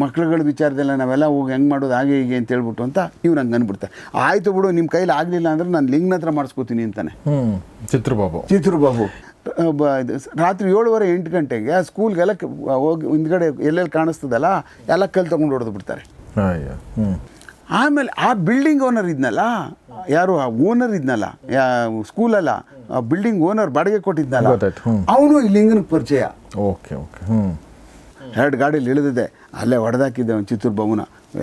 ಮಕ್ಳುಗಳ ವಿಚಾರದಲ್ಲ ನಾವೆಲ್ಲ ಹೋಗಿ ಹೆಂಗೆ ಮಾಡೋದು ಹಾಗೆ ಹೀಗೆ ಅಂತ ಹೇಳ್ಬಿಟ್ಟು ಅಂತ ಇವ್ರು ಹಂಗೆ ಅಂದ್ಬಿಡ್ತಾರೆ ಆಯಿತು ಬಿಡು ನಿಮ್ಮ ಕೈಲಿ ಆಗಲಿಲ್ಲ ಅಂದ್ರೆ ನಾನು ಲಿಂಗ್ನ ಹತ್ರ ಮಾಡಿಸ್ಕೋತೀನಿ ಅಂತಾನೆ. ಚಿತ್ರಬಾಬು. ಚಿತ್ರಬಾಬು. ಆ, ಬ- ಇದು ರಾತ್ರಿ ಏಳುವರೆ ಎಂಟು ಗಂಟೆಗೆ ಸ್ಕೂಲ್ಗೆಲ್ಲ ಕ- ಹೋಗಿ ಹಿಂದ್ಗಡೆ ಎಲ್ಲೆಲ್ಲಿ ಕಾಣಿಸ್ತದಲ್ಲ ಎಲ್ಲ ಕಲ್ ತೊಗೊಂಡು ಹೊಡೆದು ಬಿಡ್ತಾರೆ. ಆಮೇಲೆ ಆ ಬಿಲ್ಡಿಂಗ್ ಓನರ್ ಇದ್ನಲ್ಲ ಯಾರು ಆ ಓನರ್ ಇದ್ನಲ್ಲ ಯಾ ಸ್ಕೂಲಲ್ಲ ಆ ಬಿಲ್ಡಿಂಗ್ ಓನರ್ ಬಾಡಿಗೆ ಕೊಟ್ಟಿದ್ನಲ್ಲ ಅವನು ಈ ಲಿಂಗನ ಪರಿಚಯ. ಓಕೆ ಓಕೆ ಹ್ಞೂ ಎರಡು ಗಾಡೀಲಿ ಇಳಿದಿದೆ ಅಲ್ಲೇ ಹೊಡೆದಾಕಿದ್ದೆ ಒಂದು ಚಿತ್ತೂರು ಬಗುನ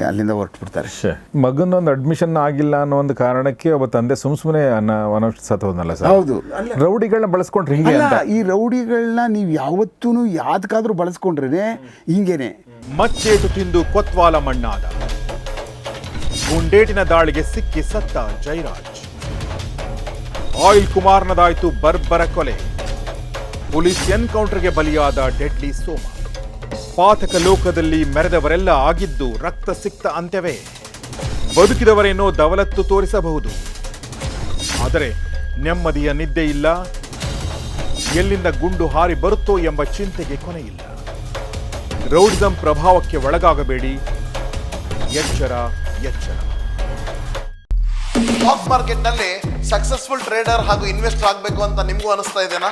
ಅಲ್ಲಿಂದ ಹೊರಟ್ಬಿಡ್ತಾರೆ. ಶೇ ಮಗನೊಂದು ಅಡ್ಮಿಷನ್ ಆಗಿಲ್ಲ ಅನ್ನೋ ಒಂದು ಕಾರಣಕ್ಕೆ ಒಬ್ಬ ತಂದೆ ಸುಮ್ ಸುಮ್ಮನೆ ಅನ್ನ ಅನೌಷ್ ಸತ್ತೋದ್ನಲ್ಲ ಸರ್? ಹೌದು. ಅಲ್ಲ. ರೌಡಿಗಳನ್ನ ಬಳಸ್ಕೊಂಡ್ರೆ ಹಿಂಗೆ ಅಂತ. ಈ ರೌಡಿಗಳನ್ನ ನೀವು ಯಾವತ್ತೂ ಯಾವ್ದಕ್ಕಾದ್ರೂ ಬಳಸ್ಕೊಂಡ್ರೆ ಹಿಂಗೇನೆ. ಮಚ್ಚೇಟು ತಿಂದು ಕೊತ್ವಾಲ ಮಣ್ಣಾದ. ಗುಂಡೇಟಿನ ದಾಳಿಗೆ ಸಿಕ್ಕಿ ಸತ್ತ ಜೈರಾಜ್. ಆಯಿಲ್ ಕುಮಾರ್ನದಾಯ್ತು ಬರ್ಬರ ಕೊಲೆ. ಪೊಲೀಸ್ ಎನ್ಕೌಂಟರ್ಗೆ ಬಲಿಯಾದ ಡೆಡ್ಲಿ ಸೋಮ. ಪಾತಕ ಲೋಕದಲ್ಲಿ ಮೆರೆದವರೆಲ್ಲ ಆಗಿದ್ದು ರಕ್ತ ಸಿಕ್ತ ಅಂತ್ಯವೇ. ಬದುಕಿದವರೇನೋ ದವಲತ್ತು ತೋರಿಸಬಹುದು. ಆದರೆ ನೆಮ್ಮದಿಯ ನಿದ್ದೆ ಇಲ್ಲ. ಎಲ್ಲಿಂದ ಗುಂಡು ಹಾರಿ ಬರುತ್ತೋ ಎಂಬ ಚಿಂತೆಗೆ ಕೊನೆಯಿಲ್ಲ. ರೌಡಿಸಂ ಪ್ರಭಾವಕ್ಕೆ ಒಳಗಾಗಬೇಡಿ. ಎಚ್ಚರ ಎಚ್ಚರ. ಸ್ಟಾಕ್ ಮಾರ್ಕೆಟ್ನಲ್ಲಿ ಸಕ್ಸಸ್ಫುಲ್ ಟ್ರೇಡರ್ ಹಾಗೂ ಇನ್ವೆಸ್ಟರ್ ಆಗಬೇಕು ಅಂತ ನಿಮಗೂ ಅನಿಸ್ತಾ ಇದೆನಾ?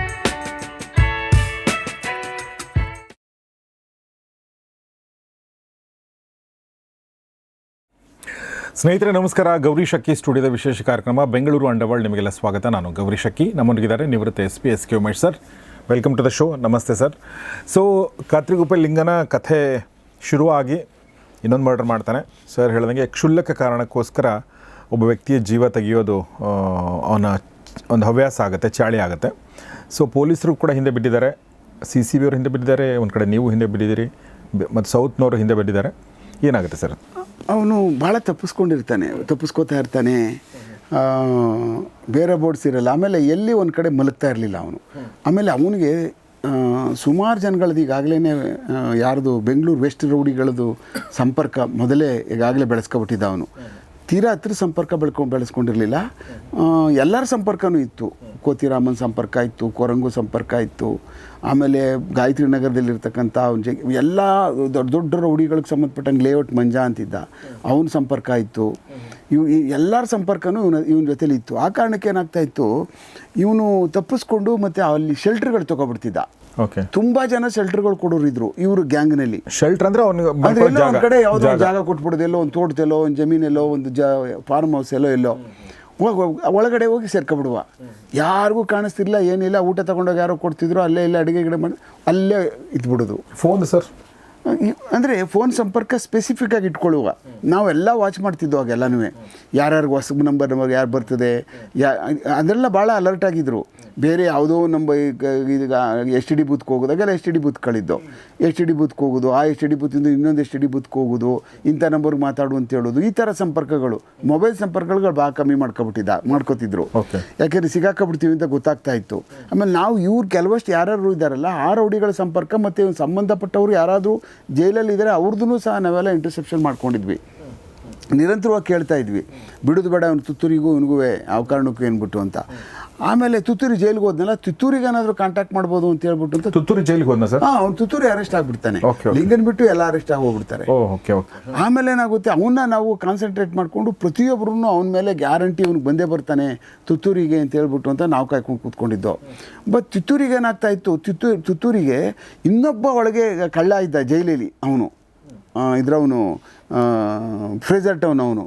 ಸ್ನೇಹಿತರೆ, ನಮಸ್ಕಾರ. ಗೌರಿ ಶಕ್ಕಿ ಸ್ಟುಡಿಯೋದ ವಿಶೇಷ ಕಾರ್ಯಕ್ರಮ ಬೆಂಗಳೂರು ಅಂಡವಾಳ್ ನಿಮಗೆಲ್ಲ ಸ್ವಾಗತ. ನಾನು ಗೌರಿ ಶಕ್ಕಿ ನಮ್ಮೊಂದಿಗಿದ್ದಾರೆ ನಿವೃತ್ತ S P S K Umesh sir. Welcome to the show ನಮಸ್ತೆ ಸರ್. ಸೊ ಕಾತ್ರಿಗುಪ್ಪೆ ಲಿಂಗನ ಕಥೆ ಶುರುವಾಗಿ ಇನ್ನೊಂದು ಮರ್ಡರ್ ಮಾಡ್ತಾನೆ. ಸರ್ ಹೇಳ್ದಂಗೆ, ಕ್ಷುಲ್ಲಕ ಕಾರಣಕ್ಕೋಸ್ಕರ ಒಬ್ಬ ವ್ಯಕ್ತಿಯ ಜೀವ ತೆಗೆಯೋದು ಅವನ ಒಂದು ಹವ್ಯಾಸ ಆಗುತ್ತೆ, ಚಾಳಿ ಆಗುತ್ತೆ. ಸೊ ಪೊಲೀಸರು ಕೂಡ ಹಿಂದೆ ಬಿಟ್ಟಿದ್ದಾರೆ ಸಿ ಸಿ ಬಿ ಅವರು ಹಿಂದೆ ಬಿಟ್ಟಿದ್ದಾರೆ ಒಂದು ಕಡೆ ನೀವು ಹಿಂದೆ ಬಿಟ್ಟಿದ್ದೀರಿ ಮತ್ತು ಸೌತ್ನವರು ಹಿಂದೆ ಬಿಟ್ಟಿದ್ದಾರೆ ಏನಾಗುತ್ತೆ ಸರ್? ಅವನು ಭಾಳ ತಪ್ಪಿಸ್ಕೊಂಡಿರ್ತಾನೆ, ತಪ್ಪಿಸ್ಕೋತಾ ಇರ್ತಾನೆ. ಬೇರೆ ಬೋರ್ಡ್ಸ್ ಇರಲ್ಲ, ಆಮೇಲೆ ಎಲ್ಲಿ ಒಂದು ಕಡೆ ಮಲಗ್ತಾ ಇರಲಿಲ್ಲ ಅವನು. ಆಮೇಲೆ ಅವನಿಗೆ ಸುಮಾರು ಜನಗಳದ್ದು ಈಗಾಗಲೇ ಯಾರ್ದು ಬೆಂಗಳೂರು ವೆಸ್ಟ್ ರೌಡಿಗಳದ್ದು ಸಂಪರ್ಕ ಮೊದಲೇ ಈಗಾಗಲೇ ಬೆಳೆಸ್ಕೊಬಿಟ್ಟಿದ್ದ ಅವನು. ತೀರಾ ಹತ್ತಿರ ಸಂಪರ್ಕ ಬೆಳ್ಕೊಂಡು ಬೆಳೆಸ್ಕೊಂಡಿರಲಿಲ್ಲ. ಎಲ್ಲರ ಸಂಪರ್ಕನೂ ಇತ್ತು. ಕೋತಿರಾಮನ್ ಸಂಪರ್ಕ ಇತ್ತು, ಕೊರಂಗು ಸಂಪರ್ಕ ಇತ್ತು. ಆಮೇಲೆ ಗಾಯತ್ರಿ ನಗರದಲ್ಲಿರ್ತಕ್ಕಂಥ ಅವ್ನ ಜೆ ಎಲ್ಲ ದೊಡ್ಡ ದೊಡ್ಡ ರೌಡಿಗಳಿಗೆ ಸಂಬಂಧಪಟ್ಟಂಗೆ ಲೇಔಟ್ ಮಂಜಾ ಅಂತಿದ್ದ. ಅವನ ಸಂಪರ್ಕ ಇತ್ತು. ಇವ್ ಎಲ್ಲರ ಸಂಪರ್ಕನೂ ಇವನ ಇವನ ಜೊತೆಲಿ ಇತ್ತು ಆ ಕಾರಣಕ್ಕೆ ಏನಾಗ್ತಾ ಇತ್ತು, ಇವನು ತಪ್ಪಿಸ್ಕೊಂಡು ಮತ್ತು ಅಲ್ಲಿ ಶೆಲ್ಟರ್ಗಳು ತೊಗೊಬಿಡ್ತಿದ್ದ. ಓಕೆ ತುಂಬ ಜನ ಶೆಲ್ಟರ್ಗಳು ಕೊಡೋರು ಇದ್ರು ಇವರು ಗ್ಯಾಂಗ್ನಲ್ಲಿ. ಶೆಲ್ಟರ್ ಅಂದ್ರೆ ಅವನಿಗೆ ಎಲ್ಲೋ ಒಂದು ಕಡೆ ಯಾವುದೋ ಒಂದು ಜಾಗ. ಕೊಟ್ಬಿಡೋದು ಎಲ್ಲೋ ಒಂದು ತೋಟದಲ್ಲೋ ಒಂದು ಜಮೀನೆಲ್ಲೋ ಒಂದು ಜ ಫಾರ್ಮ್ ಹೌಸ್ ಎಲ್ಲೋ ಎಲ್ಲೋ. ಹೋಗಿ ಒಳಗಡೆ ಹೋಗಿ ಸೇರ್ಕೊಬಿಡುವ. ಯಾರಿಗೂ ಕಾಣಿಸ್ತಿಲ್ಲ ಏನಿಲ್ಲ ಊಟ ತಗೊಂಡೋಗಿ ಯಾರೋ ಕೊಡ್ತಿದ್ರು ಅಲ್ಲೇ ಇಲ್ಲ ಅಡುಗೆ ಗಿಡ ಮಾಡಿ ಅಲ್ಲೇ ಇದ್ಬಿಡೋದು. ಫೋನ್ ಸರ್ ಅಂದರೆ ಫೋನ್ ಸಂಪರ್ಕ ಸ್ಪೆಸಿಫಿಕ್ ಆಗಿ ಇಟ್ಕೊಳ್ಳುವ. ನಾವೆಲ್ಲ ವಾಚ್ ಮಾಡ್ತಿದ್ವು ಆಗೆಲ್ಲನೂ ಯಾರ್ಯಾರಿಗೆ ಹೊಸ ನಂಬರ್ ನಮಗೆ ಯಾರು ಬರ್ತದೆ? ಯಾ ಅದೆಲ್ಲ ಭಾಳ ಅಲರ್ಟ್ ಆಗಿದ್ರು. ಬೇರೆ ಯಾವುದೋ ನಂಬರ್ ಈಗ ಎಸ್ ಟಿ ಡಿ ಬೂತ್ಗೆ ಹೋಗೋದಾಗೆಲ್ಲ ಎಸ್ ಟಿ ಡಿ ಬೂತ್ಗಳಿದ್ದು ಎಸ್ ಟಿ ಡಿ ಬೂತ್ಗೆ ಹೋಗೋದು ಆ ಎಸ್ ಟಿ ಡಿ ಬೂತಿಂದ ಇನ್ನೊಂದು ಎಸ್ ಟಿ ಡಿ ಬೂತ್ಗೆ ಹೋಗೋದು ಇಂಥ ನಂಬರ್ಗೆ ಮಾತಾಡು ಅಂತ ಹೇಳೋದು ಈ ಥರ ಸಂಪರ್ಕಗಳು. ಮೊಬೈಲ್ ಸಂಪರ್ಕಗಳು ಭಾಳ ಕಮ್ಮಿ ಮಾಡ್ಕೊಬಿಟ್ಟಿದ್ದ ಮಾಡ್ಕೋತಿದ್ರು. ಯಾಕೆಂದ್ರೆ ಸಿಗಾಕಬಿಡ್ತೀವಿ ಅಂತ ಗೊತ್ತಾಗ್ತಾ ಇತ್ತು. ಆಮೇಲೆ ನಾವು ಇವ್ರು ಕೆಲವಷ್ಟು ಯಾರ್ಯಾರು ಇದ್ದಾರಲ್ಲ ಆ ರೌಡಿಗಳ ಸಂಪರ್ಕ ಮತ್ತು ಸಂಬಂಧಪಟ್ಟವರು ಯಾರಾದರೂ ಜೈಲಲ್ಲಿ ಇದ್ದಾರೆ ಅವ್ರದ್ದು ಸಹ ನಾವೆಲ್ಲ ಇಂಟರ್ಸೆಪ್ಷನ್ ಮಾಡ್ಕೊಂಡಿದ್ವಿ. ನಿರಂತರವಾಗಿ ಕೇಳ್ತಾ ಇದ್ವಿ. ಬಿಡೋದು ಬೇಡ ಅವ್ನು ತುತ್ತೂರಿಗೂ ಇವನಿಗೂ ಯಾವ ಕಾರಣಕ್ಕೂ ಏನ್ಬಿಟ್ಟು ಅಂತ. ಆಮೇಲೆ ತುತ್ತೂರಿ ಜೈಲಿಗೆ ಹೋದ್ನಲ್ಲ ತುತ್ತೂರಿಗೆ ಏನಾದರೂ ಕಾಂಟ್ಯಾಕ್ಟ್ ಮಾಡ್ಬೋದು ಅಂತ ಹೇಳ್ಬಿಟ್ಟು ಅಂತ ತುತ್ತೂರು ಜೈಲಿಗೆ ಹೋದ್ನಾ ಸರ್? ಹಾಂ ಅವ್ನು ತುತ್ತೂರಿ ಅರೆಸ್ಟ್ ಆಗ್ಬಿಡ್ತಾನೆ. ಲಿಂಗನ್ ಬಿಟ್ಟು ಎಲ್ಲ ಅರೆಸ್ಟ್ ಆಗಿ ಹೋಗ್ಬಿಡ್ತಾರೆ ಓಕೆ ಓಕೆ ಆಮೇಲೆ ಏನಾಗುತ್ತೆ ಅವನ್ನ ನಾವು ಕಾನ್ಸಂಟ್ರೇಟ್ ಮಾಡಿಕೊಂಡು ಪ್ರತಿಯೊಬ್ಬರೂ ಅವನ ಮೇಲೆ ಗ್ಯಾರಂಟಿ ಅವ್ನಿಗೆ ಬಂದೇ ಬರ್ತಾನೆ ತುತ್ತೂರಿಗೆ ಅಂತ ಹೇಳ್ಬಿಟ್ಟು ಅಂತ ನಾವು ಕಾಯ್ಕೊಂಡು ಕೂತ್ಕೊಂಡಿದ್ದೋ. ಬಟ್ ತುತ್ತೂರಿಗೆ ಏನಾಗ್ತಾ ಇತ್ತು ತುತ್ತೂರು ತುತ್ತೂರಿಗೆ ಇನ್ನೊಬ್ಬ ಒಳಗೆ ಕಳ್ಳ ಇದ್ದ ಜೈಲಲ್ಲಿ ಅವನು. ಇದ್ರವನು ಫ್ರೇಜರ್ ಟೌನ್ ಅವನು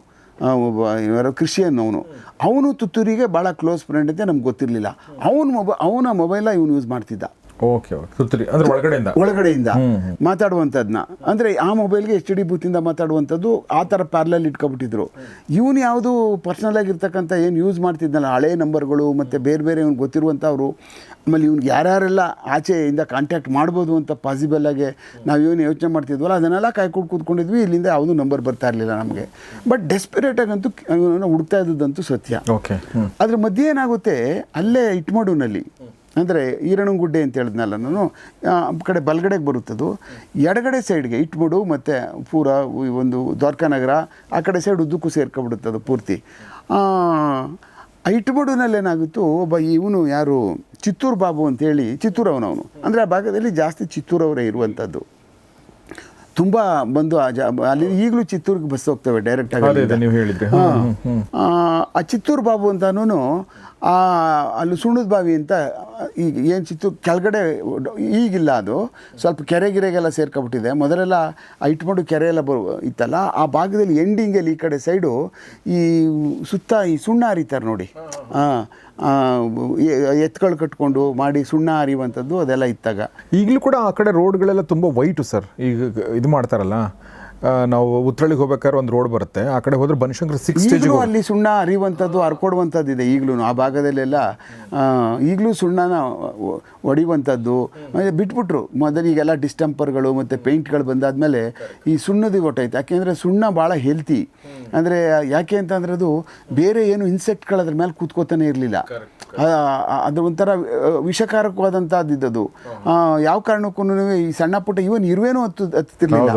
ಒಬ್ಬ ಯಾರೋ ಕ್ರಿಶ್ಚಿಯನ್ ಅವನು ಅವನು ತುತ್ತೂರಿಗೆ ಭಾಳ ಕ್ಲೋಸ್ ಫ್ರೆಂಡ್ ಅಂತ ನಮ್ಗೆ ಗೊತ್ತಿರಲಿಲ್ಲ. ಅವನ ಮೊಬೈ, ಅವನ ಮೊಬೈಲ ಇವನು ಯೂಸ್ ಮಾಡ್ತಿದ್ದ. ಓಕೆ ಸುತ್ತರಿ ಅಂದ್ರೆ ಒಳಗಡೆಯಿಂದ? ಒಳಗಡೆಯಿಂದ ಮಾತಾಡುವಂಥದ್ದನ್ನ ಅಂದರೆ ಆ ಮೊಬೈಲ್ಗೆ ಎಚ್ ಡಿ ಬೂತಿಂದ ಮಾತಾಡುವಂಥದ್ದು ಆ ಥರ ಪ್ಯಾರ್ಲಲ್ಲಿ ಇಟ್ಕೊಬಿಟ್ಟಿದ್ರು. ಇವನು ಯಾವುದು ಪರ್ಸ್ನಲ್ ಆಗಿರ್ತಕ್ಕಂಥ ಏನು ಯೂಸ್ ಮಾಡ್ತಿದ್ನಲ್ಲ ಹಳೆ ನಂಬರ್ಗಳು ಮತ್ತು ಬೇರೆ ಬೇರೆ ಇವ್ನಿಗೆ ಗೊತ್ತಿರುವಂಥವ್ರು ಆಮೇಲೆ ಇವ್ನಿಗೆ ಯಾರ್ಯಾರೆಲ್ಲ ಆಚೆಯಿಂದ ಕಾಂಟ್ಯಾಕ್ಟ್ ಮಾಡ್ಬೋದು ಅಂತ ಪಾಸಿಬಲ್ ಆಗಿ ನಾವು ಏನು ಯೋಚನೆ ಮಾಡ್ತಿದ್ವಲ್ಲ ಅದನ್ನೆಲ್ಲ ಕಾಯ್ಕೊಂಡು ಕೂತ್ಕೊಂಡಿದ್ವಿ ಇಲ್ಲಿಂದ ಯಾವುದೂ ನಂಬರ್ ಬರ್ತಾ ಇರಲಿಲ್ಲ ನಮಗೆ. ಬಟ್ ಡೆಸ್ಪಿರೇಟಾಗಂತೂ ಆಗಂತೂ ಹುಡುಕ್ತಾ ಇದ್ದದ್ದಂತೂ ಸತ್ಯ. ಓಕೆ ಅದ್ರ ಮಧ್ಯೆ ಏನಾಗುತ್ತೆ ಅಲ್ಲೇ ಇಟ್ಮಡುನಲ್ಲಿ ಅಂದರೆ ಈರಣಗುಡ್ಡೆ ಅಂತ ಹೇಳಿದ್ನಲ್ಲ ನಾನು ಕಡೆ ಬಲಗಡೆಗೆ ಬರುತ್ತದು. ಎಡಗಡೆ ಸೈಡ್ಗೆ ಇಟ್ಬಿಡು ಮತ್ತು ಪೂರ ಒಂದು ದ್ವಾರಕಾನಗರ, ಆ ಕಡೆ ಸೈಡ್ ಉದ್ದಕ್ಕೂ ಸೇರ್ಕೊಬಿಡುತ್ತದು ಪೂರ್ತಿ. ಇಟ್ಬಿಡುನಲ್ಲಿ ಏನಾಗುತ್ತೋ ಒಬ್ಬ ಇವನು ಯಾರು ಚಿತ್ತೂರು ಬಾಬು ಅಂತೇಳಿ ಚಿತ್ತೂರವನವನು. ಅಂದರೆ ಆ ಭಾಗದಲ್ಲಿ ಜಾಸ್ತಿ ಚಿತ್ತೂರವರೇ ಇರುವಂಥದ್ದು ತುಂಬ ಬಂದು ಆ ಜಾ ಅಲ್ಲಿ ಈಗಲೂ ಚಿತ್ತೂರಿಗೆ ಬಸ್ ಹೋಗ್ತವೆ ಡೈರೆಕ್ಟ್ ಆಗಿ ನೀವು ಹೇಳಿದ್ರಿ ಹಾ. ಹ್ಮ್, ಹ್ಮ್, ಹ್ಮ್. ಆ, ಚಿತ್ತೂರು ಬಾಬು ಅಂತಾನು ಆ ಅಲ್ಲಿ ಸುಣ್ಣದ ಬಾವಿ ಅಂತ ಈಗ ಏನು ಚಿತ್ತೂರು ಕೆಳಗಡೆ ಈಗಿಲ್ಲ ಅದು. ಸ್ವಲ್ಪ ಕೆರೆ ಗಿರೆಗೆಲ್ಲ ಸೇರ್ಕೊಬಿಟ್ಟಿದೆ. ಮೊದಲೆಲ್ಲ ಇಟ್ಕೊಂಡು ಕೆರೆ ಎಲ್ಲ ಬರು ಇತ್ತಲ್ಲ ಆ ಭಾಗದಲ್ಲಿ ಎಂಡಿಂಗಲ್ಲಿ ಈ ಕಡೆ ಸೈಡು ಈ ಸುತ್ತ ಈ ಸುಣ್ಣ ಹರಿತಾರೆ ನೋಡಿ. ಹಾಂ ಎತ್ಗಳು ಕಟ್ಕೊಂಡು ಮಾಡಿ ಸುಣ್ಣ ಹರಿಯುವಂಥದ್ದು ಅದೆಲ್ಲ ಇತ್ತಾಗ. ಈಗಲೂ ಕೂಡ ಆ ಕಡೆ ರೋಡ್ಗಳೆಲ್ಲ ತುಂಬ ವೈಟು ಸರ್. ಈಗ ಇದು ಮಾಡ್ತಾರಲ್ಲ. ನಾವು ಉತ್ರಳಿಗೆ ಹೋಗ್ಬೇಕಾದ್ರೆ ಒಂದು ರೋಡ್ ಬರುತ್ತೆ. ಆ ಕಡೆ ಹೋದ್ರೆ ಬನಶಂಕರ ಸಿಕ್ಸ್ ಸ್ಟೇಜ್ ಈಗಲೂ ಅಲ್ಲಿ ಸುಣ್ಣ ಅರಿಯುವಂಥದ್ದು ಹರ್ಕೊಡುವಂಥದ್ದು ಇದೆ ಈಗಲೂ ಆ ಭಾಗದಲ್ಲೆಲ್ಲ ಈಗಲೂ ಸುಣ್ಣನ ಹೊಡಿಯುವಂಥದ್ದು ಬಿಟ್ಬಿಟ್ರು. ಬಿಟ್ಬಿಟ್ರು ಮೊದಲಿಗೆಲ್ಲ ಡಿಸ್ಟಂಪರ್ಗಳು ಮತ್ತು ಪೇಂಟ್ಗಳು ಬಂದಾದಮೇಲೆ ಈ ಸುಣ್ಣದ ಹೊಟ್ಟೈತೆ ಯಾಕೆಂದರೆ ಸುಣ್ಣ ಭಾಳ ಹೆಲ್ತಿ ಅಂದರೆ ಯಾಕೆ ಅಂತಂದ್ರೆ ಅದು ಬೇರೆ ಏನು ಇನ್ಸೆಕ್ಟ್ಗಳು ಅದ್ರ ಮೇಲೆ ಕೂತ್ಕೋತಾನೆ ಇರಲಿಲ್ಲ. ಅದು ಒಂಥರ ವಿಷಕಾರಕವಾದಂಥದ್ದು ಇದ್ದದು ಯಾವ ಕಾರಣಕ್ಕೂ ಈ ಸಣ್ಣ ಪುಟ್ಟ ಇವನ್ ಇರುವೇನೋ ಹತ್ತು ಹತ್ತಿರಲಿಲ್ಲ.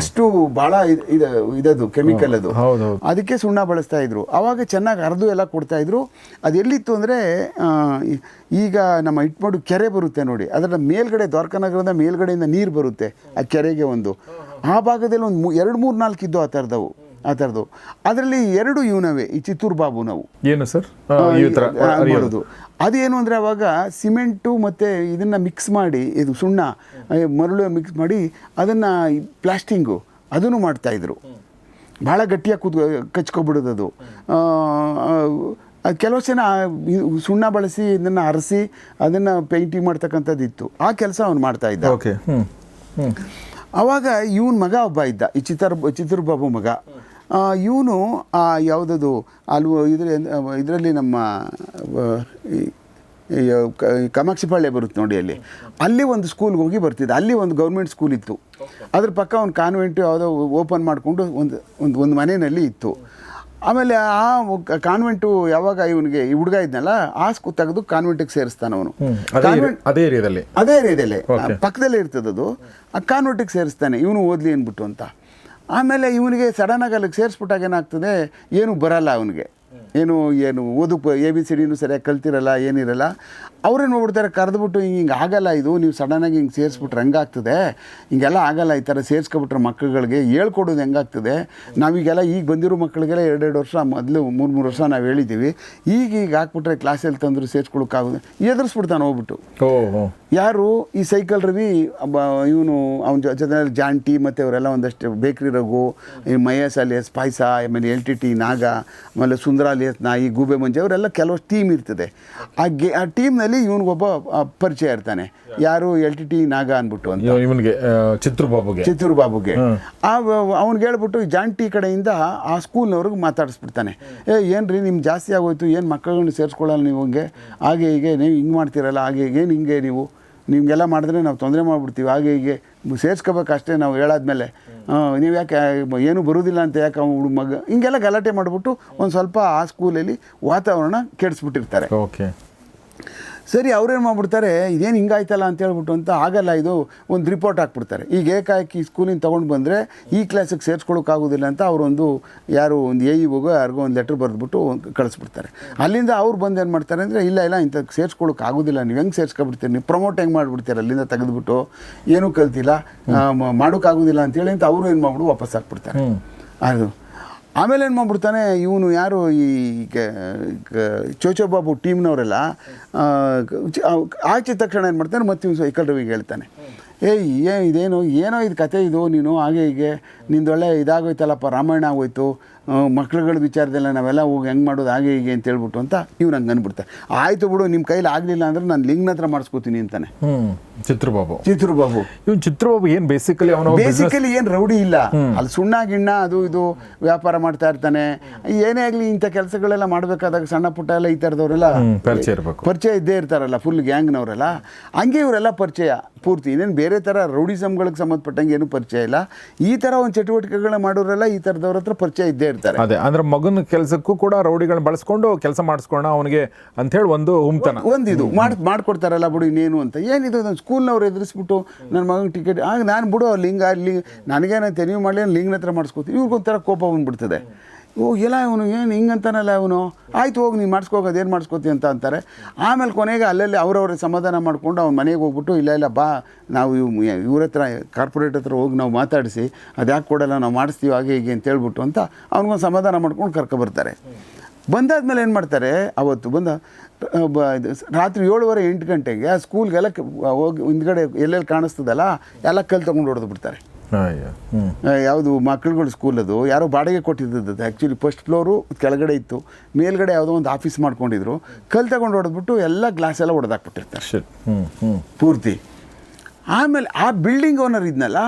ಅಷ್ಟು ಭಾಳ ಇದ್- ಇದು ಇದದು ಕೆಮಿಕಲ್ ಅದು. ಅದಕ್ಕೆ ಸುಣ್ಣ ಬಳಸ್ತಾ ಇದ್ರು. ಅವಾಗ ಚೆನ್ನಾಗಿ ಅರ್ದು ಎಲ್ಲ ಕೊಡ್ತಾ ಇದ್ರು. ಅದು ಎಲ್ಲಿತ್ತು ಅಂದರೆ ಈಗ ನಮ್ಮ ಇಟ್ಮಾಡು ಕೆರೆ ಬರುತ್ತೆ ನೋಡಿ. ಅದರ ಮೇಲ್ಗಡೆ ದ್ವಾರಕಾನಗರದ ಮೇಲ್ಗಡೆಯಿಂದ ನೀರು ಬರುತ್ತೆ ಆ ಕೆರೆಗೆ ಒಂದು. ಆ ಭಾಗದಲ್ಲಿ ಒಂದು ಎರಡು ಮೂರು ನಾಲ್ಕು ಇದ್ದು ಆ ಥರದವು ಆ ಥರದ್ದು ಅದರಲ್ಲಿ ಎರಡು ಇವನವೇ ಈ ಚಿತ್ತೂರು ಬಾಬು ನಾವು. ಏನು ಸರ್? ಮಾಡೋದು ಅದೇನು ಅಂದರೆ ಅವಾಗ ಸಿಮೆಂಟು ಮತ್ತು ಇದನ್ನು ಮಿಕ್ಸ್ ಮಾಡಿ ಇದು ಸುಣ್ಣ ಮರಳು ಮಿಕ್ಸ್ ಮಾಡಿ ಅದನ್ನು ಪ್ಲಾಸ್ಟಿಂಗು ಅದನ್ನು ಮಾಡ್ತಾಯಿದ್ರು ಭಾಳ ಗಟ್ಟಿಯಾಗಿ ಕೂತ್ ಕಚ್ಕೊಬಿಡೋದು ಅದು ಕೆಲವು ಜನ ಸುಣ್ಣ ಬಳಸಿ ಇದನ್ನು ಅರಸಿ ಅದನ್ನು ಪೇಂಟಿಂಗ್ ಮಾಡ್ತಕ್ಕಂಥದ್ದು ಇತ್ತು. ಆ ಕೆಲಸ ಅವ್ನು ಮಾಡ್ತಾ ಇದ್ದ. ಓಕೆ. ಅವಾಗ ಇವನ್ ಮಗ ಒಬ್ಬ ಇದ್ದ ಈ ಚಿತ್ರ ಚಿತ್ರಬಾಬು ಮಗ. ಇವನು ಯಾವುದದು ಅಲ್ವ ಇದ್ರ ಇದರಲ್ಲಿ ನಮ್ಮ ಕಾಮಾಕ್ಷಿಪಾಳ್ಯ ಬರುತ್ತೆ ನೋಡಿ ಅಲ್ಲಿ. ಅಲ್ಲಿ ಒಂದು ಸ್ಕೂಲ್ಗೆ ಹೋಗಿ ಬರ್ತಿದ್ದೆ. ಅಲ್ಲಿ ಒಂದು ಗೌರ್ಮೆಂಟ್ ಸ್ಕೂಲ್ ಇತ್ತು. ಅದ್ರ ಪಕ್ಕ ಒಂದು ಕಾನ್ವೆಂಟ್ ಯಾವುದೋ ಓಪನ್ ಮಾಡಿಕೊಂಡು ಒಂದು ಒಂದು ಒಂದು ಮನೆಯಲ್ಲಿ ಇತ್ತು. ಆಮೇಲೆ ಆ ಕಾನ್ವೆಂಟು ಯಾವಾಗ ಇವನಿಗೆ ಈ ಹುಡುಗ ಇದ್ನಲ್ಲ ಆ ಸ್ಕೂ ತೆಗೆದು ಕಾನ್ವೆಂಟಿಗೆ ಸೇರಿಸ್ತಾನೆ ಅವನು. ಅದೇ ಏರಿ- ಅದೇ ಏರಿಯಾದಲ್ಲಿ. ಅದೇ ಏರಿಯಾದಲ್ಲಿ. ಪಕ್ಕದಲ್ಲೇ ಇರ್ತದದು ಅದು. ಆ ಕಾನ್ವೆಂಟಿಗೆ ಸೇರಿಸ್ತಾನೆ. ಇವನು ಓದಲಿ ಅಂದ್ಬಿಟ್ಟು ಅಂತ. ಆಮೇಲೆ ಇವನಿಗೆ ಸಡನ್ನಾಗಿ ಅಲ್ಲಿಗೆ ಸೇರಿಸ್ಬಿಟ್ಟಾಗ ಏನಾಗ್ತದೆ? ಏನು ಬರಲ್ಲ ಅವನಿಗೆ. ಏನು ಏನು ಓದಕ್ಕೆ ಎ ಬಿ ಸಿ ಡಿನೂ ಸರಿಯಾಗಿ ಕಲ್ತಿರಲ್ಲ, ಏನಿರಲ್ಲ ಅವ್ರೇನು ನೋಡ್ಬಿಡ್ತಾರೆ, ಕರೆದುಬಿಟ್ಟು ಹಿಂಗೆ ಹಿಂಗೆ ಆಗಲ್ಲ ಇದು, ನೀವು ಸಡನ್ನಾಗಿ ಹಿಂಗೆ ಸೇರಿಸ್ಬಿಟ್ರೆ ಹೆಂಗಾಗ್ತದೆ? ಹಿಂಗೆಲ್ಲ ಆಗಲ್ಲ, ಈ ಥರ ಸೇರಿಸ್ಕೊಬಿಟ್ರೆ ಮಕ್ಕಳುಗಳಿಗೆ, ಹೇಳ್ಕೊಡೋದು ಹೆಂಗಾಗ್ತದೆ? ನಾವೀಗೆಲ್ಲ ಈಗ ಬಂದಿರೋ ಮಕ್ಕಳಿಗೆಲ್ಲ ಎರಡೆರಡು ವರ್ಷ, ಮೊದಲು ಮೂರು ಮೂರು ವರ್ಷ ನಾವು ಹೇಳಿದ್ದೀವಿ. ಈಗ ಈಗ ಹಾಕ್ಬಿಟ್ರೆ ಕ್ಲಾಸಲ್ಲಿ ತಂದರೂ ಸೇರಿಸ್ಕೊಳಕ್ಕಾಗೋದು ಎದುರಿಸ್ಬಿಡ್ತಾನೆ ಹೋಗ್ಬಿಟ್ಟು. ಯಾರು ಈ ಸೈಕಲ್ ರವಿ ಇವನು ಅವನ ಜೊತೆಯಲ್ಲಿ ಜಾಂಟಿ ಮತ್ತು ಅವರೆಲ್ಲ ಒಂದಷ್ಟು ಬೇಕ್ರಿ ರಘು ಈ ಮಹೇಶ್ ಅಲಿಯಸ್ ಪಾಯಸ ಆಮೇಲೆ ಎಲ್ ಟಿ ಟಿ ನಾಗ ಆಮೇಲೆ ಸುಂದರ ಅಲಿಯಸ್ ನಾಯಿ ಗೂಬೆ ಮಂಜೆ ಅವರೆಲ್ಲ ಕೆಲವಷ್ಟು ಟೀಮ್ ಇರ್ತದೆ. ಆ ಗೆ ಆ ಟೀಮ್ನಲ್ಲಿ ಇವನಿಗೊಬ್ಬ ಪರಿಚಯ ಇರ್ತಾನೆ. ಯಾರು ಎಲ್ ಟಿ ಟಿ ನಾಗ ಅಂದ್ಬಿಟ್ಟು ಅಂತ. ಇವನಿಗೆ ಚಿತ್ರ ಬಾಬುಗೆ ಚಿತ್ರ ಬಾಬುಗೆ ಆ ಅವ್ನಿಗೆ ಹೇಳ್ಬಿಟ್ಟು ಜಾಂಟಿ ಕಡೆಯಿಂದ ಆ ಸ್ಕೂಲ್ನವ್ರಿಗೆ ಮಾತಾಡಿಸ್ಬಿಡ್ತಾನೆ. ಏ ಏನು ರೀ ನಿಮ್ಗೆ ಜಾಸ್ತಿ ಆಗೋಯ್ತು ಏನು ಮಕ್ಕಳನ್ನ ಸೇರಿಸ್ಕೊಳ್ಳಲ್ಲ ನೀವು ಹಂಗೆ? ಹಾಗೆ ಹೀಗೆ ನೀವು ಹಿಂಗೆ ಮಾಡ್ತೀರಲ್ಲ ಹಾಗೆ ಏನು ಹಿಂಗೆ ನೀವು. ನಿಮಗೆಲ್ಲ ಮಾಡಿದ್ರೆ ನಾವು ತೊಂದರೆ ಮಾಡಿಬಿಡ್ತೀವಿ. ಹಾಗೆ ಹೀಗೆ ಸೇರ್ಸ್ಕೋಬೇಕು ಅಷ್ಟೇ ನಾವು ಹೇಳಾದ್ಮೇಲೆ. ನೀವು ಯಾಕೆ, ಏನು ಬರೋದಿಲ್ಲ ಅಂತ ಯಾಕೆ ಅವ್ನು ಮಗ? ಹಿಂಗೆಲ್ಲ ಗಲಾಟೆ ಮಾಡಿಬಿಟ್ಟು ಒಂದು ಸ್ವಲ್ಪ ಆ ಸ್ಕೂಲಲ್ಲಿ ವಾತಾವರಣ ಕೆಡಿಸ್ಬಿಟ್ಟಿರ್ತಾರೆ. ಓಕೆ ಸರಿ ಅವ್ರೇನು ಮಾಡ್ಬಿಡ್ತಾರೆ ಇದೇನು ಹಿಂಗಾಯ್ತಲ್ಲ ಅಂತ ಹೇಳ್ಬಿಟ್ಟು ಅಂತ ಆಗಲ್ಲ ಇದು ಒಂದು ರಿಪೋರ್ಟ್ ಹಾಕ್ಬಿಡ್ತಾರೆ. ಈಗ ಏಕಾಏಕಿ ಸ್ಕೂಲಿಂದ ತೊಗೊಂಡು ಬಂದರೆ ಈ ಕ್ಲಾಸಿಗೆ ಸೇರಿಸ್ಕೊಳ್ಳೋಕ್ಕಾಗೋದಿಲ್ಲ ಅಂತ ಅವರೊಂದು ಯಾರು ಒಂದು ಎ ಇ ಹೋಗೋ ಯಾರಿಗೋ ಒಂದು ಲೆಟ್ರ್ ಬರೆದ್ಬಿಟ್ಟು ಕಳಿಸ್ಬಿಡ್ತಾರೆ. ಅಲ್ಲಿಂದ ಅವ್ರು ಬಂದು ಏನು ಮಾಡ್ತಾರೆ ಅಂದರೆ ಇಲ್ಲ ಇಲ್ಲ ಇಂಥ ಸೇರಿಸ್ಕೊಳ್ಳೋಕ್ಕಾಗೋದಿಲ್ಲ ನೀವು ಹೆಂಗೆ ಸೇರಿಸ್ಕೊಬಿಡ್ತೀರಿ? ನೀವು ಪ್ರಮೋಟ್ ಹೆಂಗೆ ಮಾಡಿಬಿಡ್ತೀರ ಅಲ್ಲಿಂದ ತೆಗೆದುಬಿಟ್ಟು? ಏನೂ ಕಲ್ತಿಲ್ಲ. ಮಾಡೋಕ್ಕಾಗೋದಿಲ್ಲ ಅಂತೇಳಿ ಅಂತ ಅವರು ಏನು ಮಾಡ್ಬಿಟ್ಟು ವಾಪಸ್ ಹಾಕ್ಬಿಡ್ತಾರೆ. ಅದು. ಆಮೇಲೆ ಏನು ಮಾಡ್ಬಿಡ್ತಾನೆ, ಇವನು ಯಾರು ಈ ಚೋಚೋ ಬಾಬು ಟೀಮ್ನವರೆಲ್ಲ ಆಚಿದ ತಕ್ಷಣ ಏನು ಮಾಡ್ತಾನೆ ಮತ್ತೆ ಇವನು ಸೈಕಲ್ ರವಿಗೆ ಹೇಳ್ತಾನೆ. ಏಯ್ ಏ ಇದೇನು? ಏನೋ ಇದು ಕತೆ ಇದು ನೀನು ಹಾಗೆ ಹೀಗೆ. ನಿಂದೊಳ್ಳೆ ಇದಾಗೋಯ್ತಲ್ಲಪ್ಪ ರಾಮಾಯಣ ಆಗೋಯ್ತು. ಮಕ್ಳುಗಳ ವಿಚಾರದಲ್ಲ ನಾವೆಲ್ಲ ಹೋಗಿ ಹೆಂಗೆ ಮಾಡೋದು ಹಾಗೆ ಹೀಗೆ ಅಂತ ಹೇಳ್ಬಿಟ್ಟು ಅಂತ ಇವ್ರು ಹಂಗೆ ಅಂದ್ಬಿಡ್ತಾರೆ ಆಯಿತು ಬಿಡು ನಿಮ್ಮ ಕೈಲಿ ಆಗಲಿಲ್ಲ ಅಂದರೆ ನಾನು ಲಿಂಗ್ನ ಹತ್ರ ಮಾಡಿಸ್ಕೋತೀನಿ ಅಂತಾನೆ. ಚಿತ್ರಬಾಬು. ಚಿತ್ರಬಾಬು. ಇವ್ನು ಚಿತ್ರಬಾಬು ಏನು ಬೇಸಿಕಲಿ ಅವನು ಬೇಸಿಕಲಿ ಏನು ರೌಡಿ ಇಲ್ಲ. ಅಲ್ಲಿ ಸುಣ್ಣ ಗಿಣ್ಣ ಅದು ಇದು ವ್ಯಾಪಾರ ಮಾಡ್ತಾ ಇರ್ತಾನೆ. ಏನೇ ಆಗಲಿ ಇಂಥ ಕೆಲಸಗಳೆಲ್ಲ ಮಾಡಬೇಕಾದಾಗ ಸಣ್ಣ ಪುಟ್ಟ ಎಲ್ಲ ಈ ಥರದವರೆಲ್ಲ ಪರಿಚಯ ಇರಬೇಕು. ಪರಿಚಯ ಇದ್ದೇ ಇರ್ತಾರಲ್ಲ ಫುಲ್ ಗ್ಯಾಂಗ್ನವರೆಲ್ಲ ಹಂಗೆ ಇವರೆಲ್ಲ ಪರಿಚಯ ಪೂರ್ತಿ. ಇನ್ನೇನು ಬೇರೆ ಥರ ರೌಡಿಸಮ್ಗಳಿಗೆ ಸಂಬಂಧಪಟ್ಟಂಗೆ ಏನು ಪರಿಚಯ ಇಲ್ಲ. ಈ ಥರ ಒಂದು ಚಟುವಟಿಕೆಗಳನ್ನ ಮಾಡೋರೆಲ್ಲ ಈ ಥರದವ್ರ ಹತ್ರ ಪರಿಚಯ ಇದ್ದೇ ಇರ್ತಾರೆ. ಅದೇ ಅಂದ್ರೆ ಮಗನ ಕೆಲಸಕ್ಕೂ ಕೂಡ ರೌಡಿಗಳನ್ನ ಬಳಸ್ಕೊಂಡು ಕೆಲಸ ಮಾಡಿಸ್ಕೋಣ ಅವನಿಗೆ ಅಂತ ಹೇಳಿ ಒಂದು ಹುಮ್ತನ ಒಂದಿದು ಮಾಡಿ ಮಾಡ್ಕೊಡ್ತಾರಲ್ಲ ಬಿಡು ಇನ್ನೇನು ಅಂತ. ಏನಿದು ನನ್ನ ಸ್ಕೂಲ್ನವ್ರು ಎದುರಿಸ್ಬಿಟ್ಟು ನನ್ನ ಮಗನ ಟಿಕೆಟ್ ಆಗ ನಾನು ಬಿಡು ಲಿಂಗ ಅಲ್ಲಿ ನನಗೇನೈತೆ ನೀವು ಮಾಡಲಿ ಲಿಂಗ್ನ ಹತ್ರ ಮಾಡಿಸ್ಕೋತೀನಿ. ಇವ್ರಿಗೊಂಥರ ಕೋಪ ಬಂದ್ಬಿಡ್ತದೆ. ಓ, ಎಲ್ಲ ಇವನು, ಏನು ಹಿಂಗಂತಾನಲ್ಲ ಅವನು ಆಯ್ತು ಹೋಗಿ, ನೀನು ಮಾಡಿಸ್ಕೋಗೋದು ಏನು ಮಾಡಿಸ್ಕೋತಿ ಅಂತ ಅಂತಾರೆ. ಆಮೇಲೆ ಕೊನೆಗೆ ಅಲ್ಲಲ್ಲಿ ಅವ್ರವ್ರ ಸಮಾಧಾನ ಮಾಡಿಕೊಂಡು ಅವ್ನ ಮನೆಗೆ ಹೋಗ್ಬಿಟ್ಟು, ಇಲ್ಲ ಇಲ್ಲ, ಬಾ, ನಾವು ಇವ್ ಇವ್ರ ಹತ್ರ ಕಾರ್ಪೊರೇಟ್ ಹತ್ರ ಹೋಗಿ ನಾವು ಮಾತಾಡಿಸಿ, ಅದು ಯಾಕೆ ಕೊಡಲ್ಲ, ನಾವು ಮಾಡಿಸ್ತೀವಿ ಹಾಗೆ, ಹೀಗೆ ಅಂತ ಹೇಳ್ಬಿಟ್ಟು ಅಂತ ಅವ್ನಿಗೊಂದು ಸಮಾಧಾನ ಮಾಡ್ಕೊಂಡು ಕರ್ಕೊಬರ್ತಾರೆ ಬಂದಾದ್ಮೇಲೆ ಏನು ಮಾಡ್ತಾರೆ, ಅವತ್ತು ಬಂದ ರಾತ್ರಿ ಏಳುವರೆ ಎಂಟು ಗಂಟೆಗೆ ಆ ಸ್ಕೂಲ್ಗೆಲ್ಲ ಹೋಗಿ ಹಿಂದ್ಗಡೆ ಎಲ್ಲೆಲ್ಲಿ ಕಾಣಿಸ್ತದಲ್ಲ, ಎಲ್ಲ ಕಲ್ಲು ತೊಗೊಂಡು ಹೊಡೆದು ಬಿಡ್ತಾರೆ. ಯಾವುದು ಮಕ್ಕಳುಗಳು ಸ್ಕೂಲ್ ಅದು ಯಾರೋ ಬಾಡಿಗೆ ಕೊಟ್ಟಿದ್ದದ್ದು ಆ್ಯಕ್ಚುಲಿ ಫಸ್ಟ್ ಫ್ಲೋರು ಕೆಳಗಡೆ ಇತ್ತು. ಮೇಲ್ಗಡೆ ಯಾವುದೋ ಒಂದು ಆಫೀಸ್ ಮಾಡ್ಕೊಂಡಿದ್ರು. ಕಲ್ ತಗೊಂಡು ಹೊಡೆದ್ಬಿಟ್ಟು ಎಲ್ಲ ಗ್ಲಾಸ್ ಎಲ್ಲ ಹ್ಮ್ ಪೂರ್ತಿ. ಆಮೇಲೆ ಆ ಬಿಲ್ಡಿಂಗ್ ಓನರ್ ಇದ್ನಲ್ಲ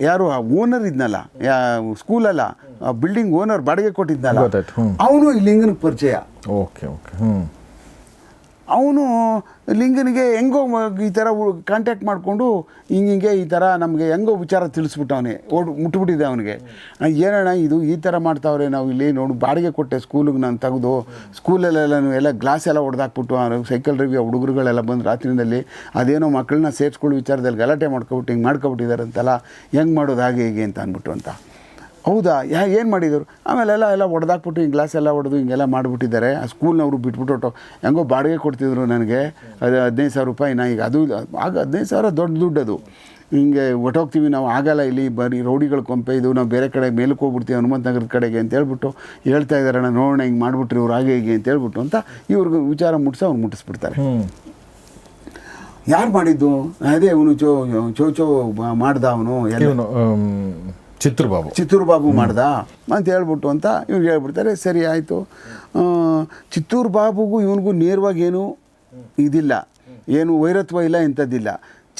ಯಾರು ಆ ಓನರ್ ಇದ್ನಲ್ಲ ಯಾ ಸ್ಕೂಲಲ್ಲ ಆ ಬಿಲ್ಡಿಂಗ್ ಓನರ್ ಬಾಡಿಗೆ ಕೊಟ್ಟಿದ್ನಲ್ಲ ಅವನು ಈ ಲಿಂಗನ ಪರಿಚಯ. Okay okay hmm. ಅವನು ಲಿಂಗನಿಗೆ ಹೆಂಗೋ ಈ ಥರ ಕಾಂಟ್ಯಾಕ್ಟ್ ಮಾಡಿಕೊಂಡು ಹಿಂಗೆ ಹಿಂಗೆ ಈ ಥರ ನಮಗೆ ಹೆಂಗೋ ವಿಚಾರ ತಿಳಿಸ್ಬಿಟ್ಟವನೆ. ಓಡ್ ಮುಟ್ಬಿಟ್ಟಿದೆ ಅವನಿಗೆ. ಏನಣ್ಣ ಇದು ಈ ಥರ ಮಾಡ್ತಾವ್ರೆ ನಾವು ಇಲ್ಲಿ ನೋಡು, ಬಾಡಿಗೆ ಕೊಟ್ಟೆ ಸ್ಕೂಲಿಗೆ ನಾನು ತೆಗೆದು ಸ್ಕೂಲಲ್ಲೆಲ್ಲ ಎಲ್ಲ ಗ್ಲಾಸ್ ಎಲ್ಲ ಹೊಡೆದಾಕ್ಬಿಟ್ಟು ಸೈಕಲ್ ರಿವ್ಯೂ ಹುಡುಗರುಗಳೆಲ್ಲ ಬಂದು ರಾತ್ರಿನಲ್ಲಿ ಅದೇನೋ ಮಕ್ಕಳನ್ನ ಸೇರಿಸ್ಕೊಳ್ಳೋ ವಿಚಾರದಲ್ಲಿ ಗಲಾಟೆ ಮಾಡ್ಕೊಬಿಟ್ಟು ಹಿಂಗೆ ಮಾಡ್ಕೊಬಿಟ್ಟಿದ್ದಾರೆ ಅಂತಲ್ಲ ಹೆಂಗೆ ಮಾಡೋದು ಹಾಗೆ ಹೀಗೆ ಅಂತ ಅಂದ್ಬಿಟ್ಟು ಅಂತ. ಹೌದಾ? ಯಾ ಏನು ಮಾಡಿದರು? ಆಮೇಲೆ ಎಲ್ಲ ಎಲ್ಲ ಹೊಡೆದಾಕ್ಬಿಟ್ಟು ಹಿಂಗೆ ಗ್ಲಾಸ್ ಎಲ್ಲ ಒಡೆದು ಹಿಂಗೆಲ್ಲ ಮಾಡಿಬಿಟ್ಟಿದ್ದಾರೆ. ಆ ಸ್ಕೂಲ್ನವರು ಬಿಟ್ಬಿಟ್ಟು ಹೆಂಗೋ ಬಾಡಿಗೆ ಕೊಡ್ತಿದ್ರು ನನಗೆ. ಅದು ಹದಿನೈದು ಸಾವಿರ ರೂಪಾಯಿ ನಾ ಈಗ ಅದು ಆಗ ಹದಿನೈದು ಸಾವಿರ ದೊಡ್ಡ ದುಡ್ಡು ಅದು. ಹಿಂಗೆ ಹೊಟ್ಟೋಗ್ತೀವಿ ನಾವು ಆಗಲ್ಲ ಇಲ್ಲಿ ಬರೀ ರೌಡಿಗಳು ಕೊಂಪೆ ಇದು. ನಾವು ಬೇರೆ ಕಡೆ ಮೇಲಕ್ಕೆ ಹೋಗ್ಬಿಡ್ತೀವಿ ಹನುಮಂತ ನಗರದ ಕಡೆಗೆ ಅಂತ ಹೇಳ್ಬಿಟ್ಟು ಹೇಳ್ತಾ ಇದ್ದಾರಣ್ಣ ನೋಡೋಣ ಹಿಂಗೆ ಮಾಡಿಬಿಟ್ರಿ ಇವ್ರು ಹಾಗೆ ಹೀಗೆ ಅಂತ ಹೇಳ್ಬಿಟ್ಟು ಅಂತ ಇವ್ರಿಗೆ ವಿಚಾರ ಮುಟ್ಸಿ ಅವ್ರು ಮುಟ್ಟಿಸ್ಬಿಡ್ತಾರೆ. ಯಾರು ಮಾಡಿದ್ದು? ಅದೇ ಅವನು ಚೋ ಚೋ ಚೋ ಮಾಡ್ದ ಅವನು ಎಲ್ಲ. ಚಿತ್ರಬಾಬು. ಚಿತ್ತೂರು ಬಾಬು ಮಾಡ್ದ? ಅಂತ ಹೇಳ್ಬಿಟ್ಟು ಅಂತ ಇವ್ರಿಗೆ ಹೇಳ್ಬಿಡ್ತಾರೆ ಸರಿ ಆಯಿತು. ಚಿತ್ತೂರು ಬಾಬುಗೂ ಇವನಿಗೂ ನೇರವಾಗಿ ಏನು ಇದಿಲ್ಲ. ಏನು ವೈರತ್ವ ಇಲ್ಲ ಇಂಥದ್ದಿಲ್ಲ.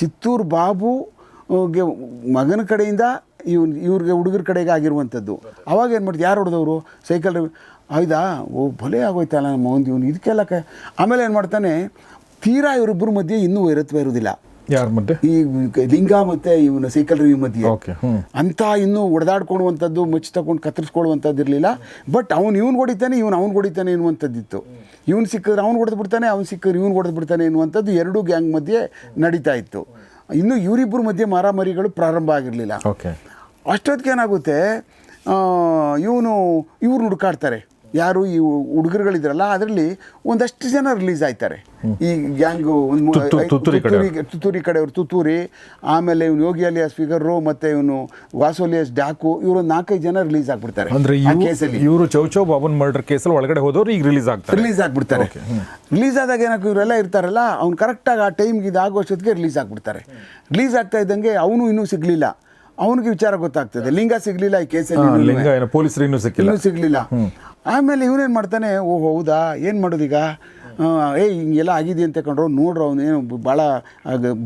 ಚಿತ್ತೂರು ಬಾಬು ಗೆ ಮಗನ ಕಡೆಯಿಂದ ಇವ್ನು ಇವ್ರಿಗೆ ಹುಡುಗರ ಕಡೆಗೆ ಆಗಿರುವಂಥದ್ದು. ಅವಾಗ ಏನು ಮಾಡ್ತೀವಿ ಯಾರು ಹೊಡೆದವರು? ಸೈಕಲ್ ಹೌದಾ? ಓ ಭಲೇ ಆಗೋಯ್ತಲ್ಲ ನಮ್ಮ ಒಂದು ಇವನು. ಇದಕ್ಕೆಲ್ಲ ಕ ಆಮೇಲೆ ಏನು ಮಾಡ್ತಾನೆ ತೀರಾ ಇವರಿಬ್ಬರ ಮಧ್ಯೆ ಇನ್ನೂ ವೈರತ್ವ ಇರೋದಿಲ್ಲ ಯಾರ ಮಧ್ಯೆ? ಈ ಲಿಂಗ ಮತ್ತೆ ಇವನ ಸೈಕಲ್ ರಿವ್ಯೂ ಮಧ್ಯೆ. ಅಂತ ಇನ್ನು ಹೊಡೆದಾಡ್ಕೊಳ್ಳುವಂಥದ್ದು ಮುಚ್ಚಿ ತಗೊಂಡು ಕತ್ತರಿಸ್ಕೊಳ್ಳುವಂಥದ್ದು ಇರಲಿಲ್ಲ. ಬಟ್ ಅವ್ನು ಇವ್ನು ಹೊಡಿತಾನೆ ಇವ್ನು ಅವ್ನು ಹೊಡಿತಾನೆ ಎನ್ನುವಂಥದ್ದಿತ್ತು. ಇವ್ನು ಸಿಕ್ಕಿದ್ರೆ ಅವ್ನು ಹೊಡೆದು ಬಿಡ್ತಾನೆ ಅವ್ನು ಸಿಕ್ಕಿದ್ರೆ ಇವ್ನು ಹೊಡೆದು ಬಿಡ್ತಾನೆ ಎನ್ನುವಂಥದ್ದು ಎರಡೂ ಗ್ಯಾಂಗ್ ಮಧ್ಯೆ ನಡೀತಾ ಇತ್ತು. ಇನ್ನು ಇವರಿಬ್ಬರ ಮಧ್ಯೆ ಮಾರಾಮಾರಿಗಳು ಪ್ರಾರಂಭ ಆಗಿರಲಿಲ್ಲ. ಓಕೆ ಅಷ್ಟೊತ್ತಿಗೆ ಏನಾಗುತ್ತೆ ಇವನು ಇವ್ರು ಹುಡುಕಾಡ್ತಾರೆ ಯಾರು ಈ ಹುಡುಗರುಗಳಿದ್ರಲ್ಲ ಅದರಲ್ಲಿ ಒಂದಷ್ಟು ಜನ ರಿಲೀಸ್ ಆಯ್ತಾರೆ. ಈ ಗ್ಯಾಂಗು ಒಂದು ತುತ್ತೂರಿ ಕಡೆ ತುತ್ತೂರಿ ತುತ್ತೂರಿ ಕಡೆಯವರು ತುತ್ತೂರಿ ಆಮೇಲೆ ಇವನು ಯೋಗಿ ಅಲಿಯಾಸ್ ಫಿಗರು ಮತ್ತೆ ಇವನು ವಾಸೋಲಿಯಾಸ್ ಡಾಕು ಇವರು ನಾಲ್ಕೈದು ಜನ ರಿಲೀಸ್ ಆಗ್ಬಿಡ್ತಾರೆ ಅಂದ್ರೆ ಕೇಸಲ್ಲಿ. ಇವರು ಚೌಚೌ ಬಾಬನ್ ಮರ್ಡರ್ ಕೇಸಲ್ಲಿ ಒಳಗಡೆ ಹೋದವರು ಈಗ ರಿಲೀಸ್ ಆಗ್ತಾರೆ. ರಿಲೀಸ್ ಆಗ್ಬಿಡ್ತಾರೆ. ರಿಲೀಸ್ ಆದಾಗ ಏನಕ್ಕೆ ಇವರೆಲ್ಲ ಇರ್ತಾರಲ್ಲ ಅವ್ನು ಕರೆಕ್ಟಾಗಿ ಆ ಟೈಮ್ಗೆ ಇದಾಗೋ ಅಷ್ಟೊತ್ತಿಗೆ ರಿಲೀಸ್ ಆಗ್ಬಿಡ್ತಾರೆ. ರಿಲೀಸ್ ಆಗ್ತಾ ಇದ್ದಂಗೆ ಅವನು ಇನ್ನೂ ಸಿಗಲಿಲ್ಲ. ಅವನಿಗೆ ವಿಚಾರ ಗೊತ್ತಾಗ್ತದೆ. ಲಿಂಗ ಸಿಗಲಿಲ್ಲ ಈ ಕೇಸಲ್ಲಿ ಲಿಂಗ ಏನೋ ಪೊಲೀಸರು ಇನ್ನೂ ಸಿಕ್ಕಿಲ್ಲ. ಇನ್ನೂ ಸಿಗಲಿಲ್ಲ. ಆಮೇಲೆ ಇವನೇನು ಮಾಡ್ತಾನೆ, ಓ, ಹೌದಾ? ಏನು ಮಾಡೋದೀಗ? ಏಯ್, ಹಿಂಗೆಲ್ಲ ಆಗಿದೆ ಅಂತ ಕಂಡ್ರು, ನೋಡ್ರು ಅವನು ಏನು ಭಾಳ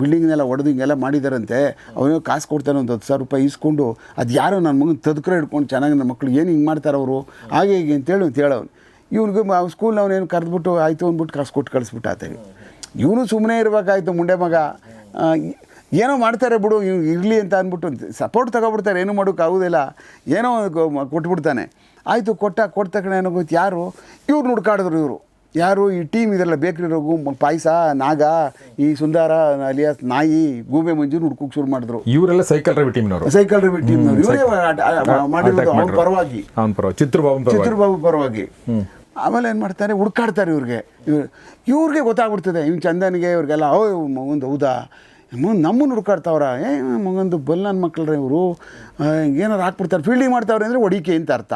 ಬಿಲ್ಡಿಂಗ್ನೆಲ್ಲ ಒಡೆದು ಹಿಂಗೆಲ್ಲ ಮಾಡಿದಾರಂತೆ. ಅವನು ಕಾಸು ಕೊಡ್ತಾನೆ ಒಂದು ಹತ್ತು ಸಾವಿರ ರೂಪಾಯಿ ಇಸ್ಕೊಂಡು ಅದು ಯಾರೋ ನನ್ನ ಮಗನ ತದ್ಕರ ಹಿಡ್ಕೊಂಡು ಚೆನ್ನಾಗಿ ನನ್ನ ಮಕ್ಕಳು ಏನು ಹಿಂಗೆ ಮಾಡ್ತಾರೆ ಅವರು? ಹಾಗೆ ಹೀಗೆ ಅಂತೇಳಿ ಅಂತ ಹೇಳೋನು ಇವನಿಗೆ ಸ್ಕೂಲ್ ಅವನೇನು ಕರೆದ್ಬಿಟ್ಟು, ಆಯಿತು ಅಂದ್ಬಿಟ್ಟು ಕಾಸು ಕೊಟ್ಟು ಕಳಿಸ್ಬಿಟ್ಟು ಆತಗೆ ಇವನು. ಸುಮ್ಮನೆ ಇರಬೇಕಾಯ್ತು ಮುಂಡೆ ಮಗ. ಏನೋ ಮಾಡ್ತಾರೆ ಬಿಡು, ಇವ್ ಇರಲಿ ಅಂತ ಅಂದ್ಬಿಟ್ಟು, ಸಪೋರ್ಟ್ ತಗೊಬಿಡ್ತಾರೆ, ಏನೂ ಮಾಡೋಕ್ಕಾಗೋದಿಲ್ಲ ಏನೋ ಕೊಟ್ಬಿಡ್ತಾನೆ. ಆಯಿತು ಕೊಟ್ಟ ಕೊಟ್ಟ ತಕ್ಷಣ ಏನೋ ಗೊತ್ತು ಯಾರು? ಇವ್ರು ಹುಡ್ಕಾಡಿದ್ರು ಇವರು. ಯಾರು ಈ ಟೀಮ್ ಇದೆಲ್ಲ ಬೇಕ್ರಿ ರೋಗು ಪಾಯಸ ನಾಗ ಈ ಸುಂದರ ಅಲಿಯಾಸ್ ನಾಯಿ ಗೂಬೆ ಮಂಜು ಹುಡ್ಕೋಕ್ ಶುರು ಮಾಡಿದ್ರು. ಇವರೆಲ್ಲ ಸೈಕಲ್ ರವಿ ಟೀಮ್ನವರು. ಸೈಕಲ್ ರವಿ ಟೀಮ್ನವರು. ಇವರೇ ಮಾಡಿರೋದು ಪರವಾಗಿ. ಚಿತ್ರಬಾಬು ಚಿತ್ರಬಾಬು ಪರವಾಗಿ. ಆಮೇಲೆ ಏನು ಮಾಡ್ತಾರೆ? ಹುಡ್ಕಾಡ್ತಾರೆ ಇವ್ರಿಗೆ. ಇವ್ರು ಇವ್ರಿಗೆ ಗೊತ್ತಾಗ್ಬಿಡ್ತದೆ. ಇವ್ನು ಚಂದನಿಗೆ ಇವ್ರಿಗೆಲ್ಲ ಓ ಮಗಂದು ಹೌದಾ? ಮುಂದೆ ನಮ್ಮನ್ನು ಹುಡ್ಕಾಡ್ತಾವ್ರ ಏ ಮಗಂದು ಬಲ್ಲನ್ ಮಕ್ಕಳ್ರೆ ಇವರು. ಏನಾರು ಹಾಕ್ಬಿಡ್ತಾರೆ. ಫೀಲ್ಡಿಂಗ್ ಮಾಡ್ತಾವ್ರೆ ಅಂದರೆ ಹೊಡಿಕೆ ಅಂತ ಅರ್ಥ.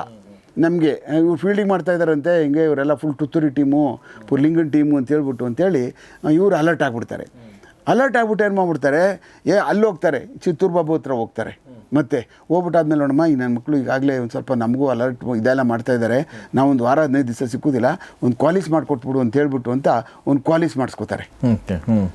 ನಮಗೆ ಇವ್ರು ಫೀಲ್ಡಿಂಗ್ ಮಾಡ್ತಾ ಇದ್ದಾರಂತೆ ಹಿಂಗೆ ಇವರೆಲ್ಲ ಫುಲ್ ತುತ್ತೂರಿ ಟೀಮು ಫುಲ್ ಲಿಂಗನ್ ಟೀಮು ಅಂತ ಹೇಳ್ಬಿಟ್ಟು ಅಂತೇಳಿ ಇವರು ಅಲರ್ಟ್ ಆಗಿಬಿಡ್ತಾರೆ. ಅಲರ್ಟ್ ಆಗ್ಬಿಟ್ಟು ಏನು ಮಾಡ್ಬಿಡ್ತಾರೆ? ಏ ಅಲ್ಲಿ ಹೋಗ್ತಾರೆ ಚಿತ್ತೂರು ಬಾಬು ಹತ್ರ ಹೋಗ್ತಾರೆ. ಮತ್ತೆ ಹೋಗ್ಬಿಟ್ಟಾದ್ಮೇಲೆ ನೋಡಮ್ಮ ಈ ನನ್ನ ಮಕ್ಕಳು ಈಗಾಗಲೇ ಒಂದು ಸ್ವಲ್ಪ ನಮಗೂ ಅಲರ್ಟ್ ಇದೆಲ್ಲ ಮಾಡ್ತಾ ಇದ್ದಾರೆ ನಾವು ಒಂದು ವಾರ ಹದಿನೈದು ದಿವಸ ಸಿಕ್ಕುದಿಲ್ಲ ಒಂದು ಕ್ವಾಲಿಸ್ ಮಾಡಿಕೊಟ್ಬಿಡು ಅಂತ ಹೇಳ್ಬಿಟ್ಟು ಅಂತ ಒಂದು ಕ್ವಾಲಿಸ್ ಮಾಡಿಸ್ಕೋತಾರೆ.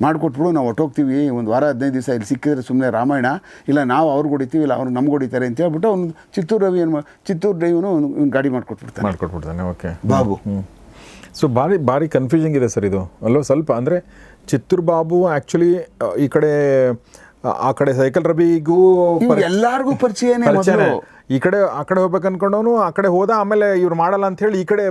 ಮಾಡಿಕೊಟ್ಬಿಡು ನಾವು ಹೊಟ್ಟೋಗ್ತೀವಿ ಒಂದು ವಾರ ಹದಿನೈದು ದಿವಸ ಇಲ್ಲಿ ಸಿಕ್ಕಿದ್ರೆ ಸುಮ್ಮನೆ ರಾಮಾಯಣ ಇಲ್ಲ ನಾವು ಅವ್ರಿಗೆ ಹೊಡಿತೀವಿ ಇಲ್ಲ ಅವ್ರು ನಮ್ಗೆ ಹೊಡಿತಾರೆ ಅಂತ ಹೇಳ್ಬಿಟ್ಟು ಅವ್ನು ಚಿತ್ತೂರು ರವಿ ಏನು ಚಿತ್ತೂರು ಡ್ರೈವನು ಒಂದು ಗಾಡಿ ಮಾಡಿಕೊಟ್ಬಿಡ್ತಾನೆ. ಮಾಡ್ಕೊಟ್ಬಿಡ್ತಾನೆ ಓಕೆ. ಬಾಬು. ಸೊ ಭಾರಿ ಭಾರಿ ಕನ್ಫ್ಯೂಸಿಂಗ್ ಇದೆ ಸರ್ ಇದು. ಅಲ್ಲೋ ಸ್ವಲ್ಪ ಅಂದರೆ ಚಿತ್ತೂರು ಬಾಬು ಆ್ಯಕ್ಚುಲಿ ಈ ಕಡೆ ಆ- ಕಡೆ ಸೈಕಲ್ ರಬಿಗೂ ಎಲ್ಲಾರ್ಗೂ ಪರಿಚಯನೇ ಈ ಕಡೆ ಆ ಕಡೆ ಹೋಗ್ಬೇಕು ಅನ್ಕೊಂಡವನು ಆ ಕಡೆ ಹೋದ ಆಮೇಲೆ ಇವ್ರು ಮಾಡಲ್ಲ ಅಂತ ಹೇಳಿ ಈ ಕಡೆ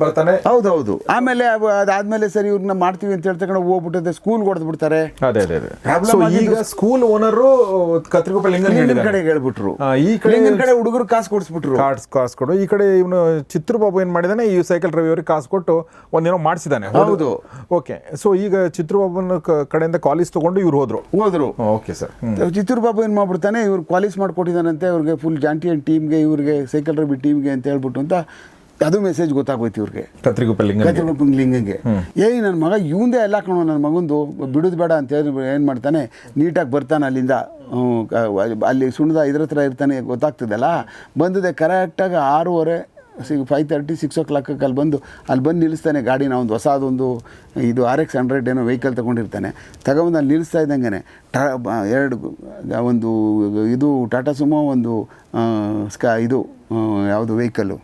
ಬರ್ತಾನೆ? ಹೌದೌದು. ಆಮೇಲೆ ಅದಾದ್ಮೇಲೆ ಸರಿ ಇವ್ರನ್ನ ಮಾಡ್ತೀವಿ ಅಂತ ಹೇಳ್ತಕೊಂಡು ಹೋಗ್ಬಿಟ್ಟಿದೆ ಸ್ಕೂಲ್ ಹೊಡೆದು ಬಿಡ್ತಾರೆ ಅದೇ ಅದೇ ಈಗ ಸ್ಕೂಲ್ ಓನರು ಲಿಂಗನ್ ಲಿಂಗನ ಕಡೆ ಹೇಳ್ಬಿಟ್ರು. ಈ ಕಡೆ ಲಿಂಗನ ಕಡೆ ಹುಡುಗರು ಕಾಸು ಕೊಡಿಸ್ಬಿಟ್ರು. ಕಾರ್ಡ್ಸ್ ಕಾಸು ಕೊಡು. ಈ ಕಡೆ ಇವನು ಚಿತ್ರ ಬಾಬು ಏನು ಮಾಡಿದಾನೆ ಈ ಸೈಕಲ್ ರವಿ ಅವ್ರಿಗೆ ಕಾಸು ಕೊಟ್ಟು ಒಂದೇನೋ ಮಾಡಿಸಿದಾನೆ. ಹೌದು. ಓಕೆ. ಸೊ ಈಗ ಚಿತ್ರಬಾಬುನ ಕಡೆಯಿಂದ ಕಾಲೇಜ್ ತಗೊಂಡು ಇವ್ರು ಹೋದ್ರು. ಹೋದ್ರು. Okay sir. ಚಿತ್ರಬಾಬು ಬಾಬು ಏನು ಮಾಡ್ಬಿಡ್ತಾನೆ ಇವ್ರು ಕಾಲೇಜ್ ಮಾಡ್ಕೊಟ್ಟಿದಾನಂತೆ ಅವ್ರಿಗೆ ಫುಲ್ ಜಾಂಟಿಯನ್ ಟೀಮ್ಗೆ ಇವ್ರಿಗೆ ಸೈಕಲ್ ಡ್ರೈವ್ ಟೀಮ್ಗೆ ಅಂತ ಹೇಳ್ಬಿಟ್ಟು ಅಂತ ಅದು ಮೆಸೇಜ್ ಗೊತ್ತಾಗೋಯ್ತು ಇವ್ರಿಗೆ. ಕತ್ರಿಗುಪ್ಪ ಲಿಂಗನ್ ಕತ್ರಗುಪ್ಪ ಲಿಂಗಂಗೆ ಏಯ್ ನನ್ನ ಮಗ ಇವಂದೇ ಎಲ್ಲ ಕಣೋ ನನ್ನ ಮಗಂದು ಬಿಡೋದು ಬೇಡ ಅಂತ ಹೇಳಿ ಏನು ಮಾಡ್ತಾನೆ ನೀಟಾಗಿ ಬರ್ತಾನೆ ಅಲ್ಲಿಂದ. ಅಲ್ಲಿ ಸುಣ್ಣದ ಇದ್ರ ಹತ್ರ ಇರ್ತಾನೆ ಗೊತ್ತಾಗ್ತದಲ್ಲ? ಬಂದಿದೆ ಕರೆಕ್ಟಾಗಿ ಆರೂವರೆ ಸಿ ಫೈವ್ ತರ್ಟಿ ಸಿಕ್ಸ್ ಓ ಕ್ಲಾಕಕ್ಕೆ ಅಲ್ಲಿ ಬಂದು ಅಲ್ಲಿ ಬಂದು ನಿಲ್ಲಿಸ್ತಾನೆ ಗಾಡಿನ ಒಂದು ಹೊಸದೊಂದು ಇದು ಆರ್ ಎಕ್ಸ್ ಹಂಡ್ರೆಡ್ ಏನೋ ವೆಹಿಕಲ್ ತೊಗೊಂಡಿರ್ತಾನೆ. ತಗೊಂಬಂದು ಅಲ್ಲಿ ನಿಲ್ಲಿಸ್ತಾ ಇದ್ದಂಗೆ ಟಾ ಎರಡು ಒಂದು ಇದು ಟಾಟಾ ಸುಮೋ ಒಂದು ಸ್ಕಾ ಇದು ಯಾವುದು ವೆಹಿಕಲ್ಲು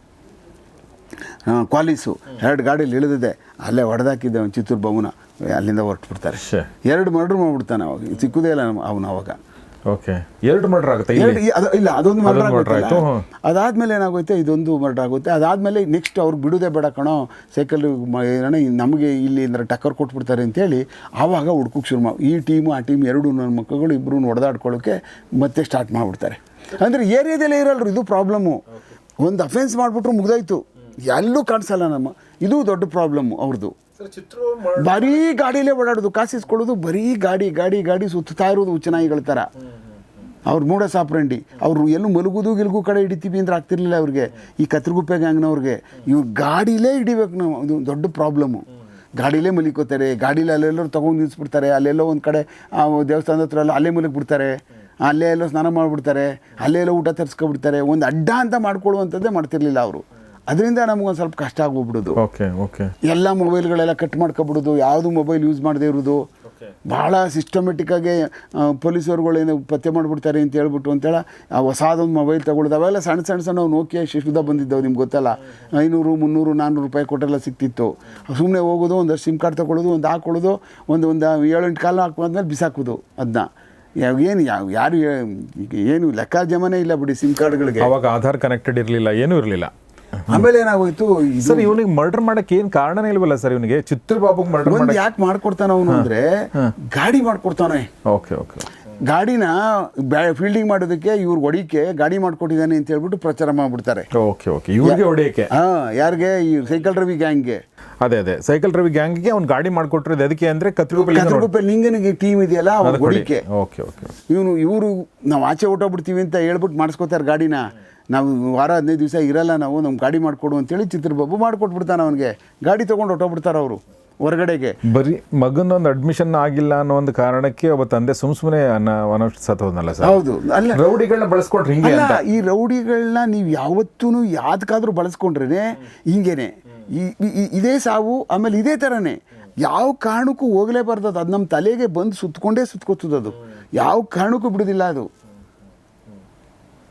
ಕ್ವಾಲಿಸು ಎರಡು ಗಾಡೀಲಿ ಇಳಿದಿದೆ. ಅಲ್ಲೇ ಹೊಡೆದಾಕಿದ್ದೆ ಅವ್ನು ಚಿತ್ರ ಭವನ ಅಲ್ಲಿಂದ ಹೊರಟು ಬಿಡ್ತಾರೆ ಎರಡು ಮರ್ಡ್ರ್ ಮಾಡ್ಬಿಡ್ತಾನೆ ಅವಾಗ. ಸಿಕ್ಕುದೇ ಇಲ್ಲ ಅವನು ಅವಾಗ. ಓಕೆ. ಎರಡು ಮರ್ಡರ್ ಆಗುತ್ತೆ ಇಲ್ಲ? ಅದೊಂದು ಮರ್ಡರ್ ಮರ್ಡ್ರ್ ಆಯಿತು. ಅದಾದ್ಮೇಲೆ ಏನಾಗುತ್ತೆ? ಇದೊಂದು ಮರ್ಡರ್ ಆಗುತ್ತೆ. ಅದಾದಮೇಲೆ ನೆಕ್ಸ್ಟ್ ಅವ್ರು ಬಿಡೋದೇ ಬೇಡ ಕಣೋ. ಸೈಕಲ್ ಏನೋ ನಮಗೆ ಇಲ್ಲಿ ಅಂದ್ರೆ ಟಕ್ಕರ್ ಕೊಟ್ಬಿಡ್ತಾರೆ ಅಂತೇಳಿ ಆವಾಗ ಹುಡ್ಕೋಕೆ ಶುರು ಮಾಡಿ ಈ ಟೀಮು ಆ ಟೀಮ್ ಎರಡು ನನ್ನ ಮಕ್ಕಳು ಇಬ್ಬರು ಹೊಡೆದಾಡ್ಕೊಳ್ಳೋಕೆ ಮತ್ತೆ ಸ್ಟಾರ್ಟ್ ಮಾಡಿಬಿಡ್ತಾರೆ. ಅಂದರೆ ಏರಿಯಾದಲ್ಲೇ ಇರಲ್ರು ಇದು ಪ್ರಾಬ್ಲಮ್ಮು ಒಂದು ಅಫೆನ್ಸ್ ಮಾಡಿಬಿಟ್ರು ಮುಗ್ದಾಯ್ತು. ಎಲ್ಲೂ ಕಾಣಿಸಲ್ಲ ನಮ್ಮ. ಇದು ದೊಡ್ಡ ಪ್ರಾಬ್ಲಮ್ಮು ಅವ್ರದ್ದು ಬರೀ ಗಾಡಿಲೇ ಓಡಾಡೋದು ಕಾಸಿಸ್ಕೊಳ್ಳೋದು ಬರೀ ಗಾಡಿ ಗಾಡಿ ಗಾಡಿ ಸುತ್ತಾ ಇರೋದು ಚೆನ್ನಾಗಿಗಳ ಥರ. ಅವ್ರು ಮೂಡ ಸಾಪ್ರಂಡಿ. ಅವರು ಎಲ್ಲೂ ಮಲಗುದು ಗಿಲ್ಗು ಕಡೆ ಹಿಡಿತೀವಿ ಅಂದ್ರೆ ಆಗ್ತಿರ್ಲಿಲ್ಲ ಅವ್ರಿಗೆ. ಈ ಕತ್ರಗುಪ್ಪೆ ಗ್ಯಾಂಗ್ನವ್ರಿಗೆ. ಇವ್ರು ಗಾಡಿಲೇ ಹಿಡಿಬೇಕು ನಾವು. ಅದು ದೊಡ್ಡ ಪ್ರಾಬ್ಲಮ್ಮು ಗಾಡಿಲೇ ಮಲಿಕೋತಾರೆ. ಗಾಡಿಲಿ ಅಲ್ಲೆಲ್ಲರೂ ತೊಗೊಂಡು ನಿಲ್ಲಿಸ್ಬಿಡ್ತಾರೆ ಅಲ್ಲೆಲ್ಲೋ ಒಂದು ಕಡೆ ಆ ದೇವಸ್ಥಾನದ ಹತ್ರ ಎಲ್ಲ ಅಲ್ಲೇ ಮಲಗಿಬಿಡ್ತಾರೆ. ಅಲ್ಲೇ ಎಲ್ಲೋ ಸ್ನಾನ ಮಾಡಿಬಿಡ್ತಾರೆ. ಅಲ್ಲೇ ಎಲ್ಲೋ ಊಟ ತರಿಸ್ಕೊಬಿಡ್ತಾರೆ. ಒಂದು ಅಡ್ಡ ಅಂತ ಮಾಡ್ಕೊಳ್ಳುವಂಥದ್ದೇ ಮಾಡ್ತಿರ್ಲಿಲ್ಲ ಅವರು. ಅದರಿಂದ ನಮಗೊಂದು ಸ್ವಲ್ಪ ಕಷ್ಟ ಆಗೋಗ್ಬಿಡೋದು. Okay okay. ಎಲ್ಲ ಮೊಬೈಲ್ಗಳೆಲ್ಲ ಕಟ್ ಮಾಡ್ಕೊಬಿಡೋದು ಯಾವುದು ಮೊಬೈಲ್ ಯೂಸ್ ಮಾಡದೇ ಇರೋದು ಭಾಳ ಸಿಸ್ಟಮೆಟಿಕ್ಕಾಗಿ ಪೊಲೀಸರುಗಳೇನು ಪತ್ತೆ ಮಾಡಿಬಿಡ್ತಾರೆ ಅಂತ ಹೇಳ್ಬಿಟ್ಟು ಅಂತೇಳಿ ಆ ಹೊಸಾದೊಂದು ಮೊಬೈಲ್ ತಗೊಳ್ಳೋದು ಅವೆಲ್ಲ ಸಣ್ಣ ಸಣ್ಣ ಸಣ್ಣ ನೋಕಿಯಾ ಶಿಶುದ ಬಂದಿದ್ದವು ನಿಮ್ಗೆ ಗೊತ್ತಲ್ಲ? ಐನೂರು ಮುನ್ನೂರು ನಾನ್ನೂರು ರೂಪಾಯಿ ಕೊಟ್ಟೆಲ್ಲ ಸಿಕ್ತಿತ್ತು. ಸುಮ್ಮನೆ ಹೋಗೋದು ಒಂದಷ್ಟು ಸಿಮ್ ಕಾರ್ಡ್ ತೊಗೊಳ್ಳೋದು ಒಂದು ಹಾಕೊಳ್ಳೋದು ಒಂದು ಒಂದು ಏಳೆಂಟು ಕಾಲ ಹಾಕೊಂಡ್ಮೇಲೆ ಬಿಸಾಕೋದು ಅದನ್ನ ಯಾವ ಏನು ಯಾವ ಯಾರು ಏನು ಲೆಕ್ಕ ಜಮನೇ ಇಲ್ಲ ಬಿಡಿ ಸಿಮ್ ಕಾರ್ಡ್ಗಳಿಗೆ ಅವಾಗ ಆಧಾರ್ ಕನೆಕ್ಟೆಡ್ ಇರಲಿಲ್ಲ ಏನೂ ಇರಲಿಲ್ಲ. ಆಮೇಲೆ ಏನಾಗೋಯ್ತು ಸರ್ ಇವನಿಗೆ ಮರ್ಡರ್ ಮಾಡಕ್ಕೆ ಏನ್ ಕಾರಣನೇ ಇಲ್ವಲ್ಲ ಸರ್ ಇವನಿಗೆ? ಚಿತ್ರಬಾಬು ಮರ್ಡರ್ ಒಂದು ಯಾಕೆ ಮಾಡ್ಕೊಡ್ತಾನ ಅವನು ಅಂದ್ರೆ ಗಾಡಿ ಮಾಡ್ಕೊಡ್ತಾನೆ. ಓಕೆ ಓಕೆ ಗಾಡಿನ ಫೀಲ್ಡಿಂಗ್ ಮಾಡೋದಕ್ಕೆ ಇವ್ರು ಹೊಡಿಕೆ ಗಾಡಿ ಮಾಡ್ಕೊಟ್ಟಿದ್ದಾನೆ ಅಂತ ಹೇಳ್ಬಿಟ್ಟು ಪ್ರಚಾರ ಮಾಡ್ಬಿಡ್ತಾರೆ. Okay okay. ಇವ್ರಿಗೆ ಹೊಡೆಯಕ್ಕೆ? ಹಾ ಯಾರಿಗೆ? ಈ ಸೈಕಲ್ ರವಿ ಗ್ಯಾಂಗ್ಗೆ. ಅದೇ ಅದೇ. ಸೈಕಲ್ ರವಿ ಗ್ಯಾಂಗ್ಗೆ ಅವ್ನು ಗಾಡಿ ಮಾಡ್ಕೊಟ್ಟಿರೋದು ಅದಕ್ಕೆ ಅಂದ್ರೆ ಕತ್ರಿಗುಪ್ಪೆ ಲಿಂಗನಿಗೆ ಟೀಮ್ ಇದೆಯಲ್ಲ ಅವ್ರ ಹೊಡಿಕೆ. ಓಕೆ ಓಕೆ ಇವನು ಇವರು ನಾವು ಆಚೆ ಹೊಟ್ಟೋಗ್ಬಿಡ್ತೀವಿ ಅಂತ ಹೇಳ್ಬಿಟ್ಟು ಮಾಡಿಸ್ಕೋತಾರೆ ಗಾಡಿನ. ನಾವು ವಾರ ಹದಿನೈದು ದಿವಸ ಇರಲ್ಲ ನಾವು ನಮ್ಮ ಗಾಡಿ ಮಾಡಿಕೊಡು ಅಂತೇಳಿ ಚಿತ್ರಬಾಬು ಮಾಡಿಕೊಟ್ಬಿಡ್ತಾನೆ ಅವನಿಗೆ. ಗಾಡಿ ತೊಗೊಂಡು ಹೊಟ್ಟೋಗ್ಬಿಡ್ತಾರೆ ಅವರು ಹೊರಗಡೆಗೆ. ಬರೀ ಮಗನೊಂದು ಅಡ್ಮಿಷನ್ ಆಗಿಲ್ಲ ಅನ್ನೋ ಒಂದು ಕಾರಣಕ್ಕೆ ಒಬ್ಬ ತಂದೆ ಸುಮ್ ಸುಮ್ಮನೆ ಸತ್ತೋದ್ನಲ್ಲ ಸರ್? ಹೌದು. ಅಲ್ಲ ರೌಡಿಗಳನ್ನ ಬಳಸ್ಕೊಂಡ್ರೆ ಹಿಂಗೆ ಅಲ್ಲ ಈ ರೌಡಿಗಳನ್ನ ನೀವು ಯಾವತ್ತೂ ಯಾವ್ದಕ್ಕಾದ್ರೂ ಬಳಸ್ಕೊಂಡ್ರೇ ಹಿಂಗೇನೆ. ಈ- ಇದೇ ಸಾವು ಆಮೇಲೆ ಇದೇ ಥರನೇ ಯಾವ ಕಾರಣಕ್ಕೂ ಹೋಗಲೇಬಾರ್ದು ಅದು. ಅದು ನಮ್ಮ ತಲೆಗೆ ಬಂದು ಸುತ್ತಕೊಂಡೇ ಅದು ಯಾವ ಕಾರಣಕ್ಕೂ ಬಿಡೋದಿಲ್ಲ ಅದು.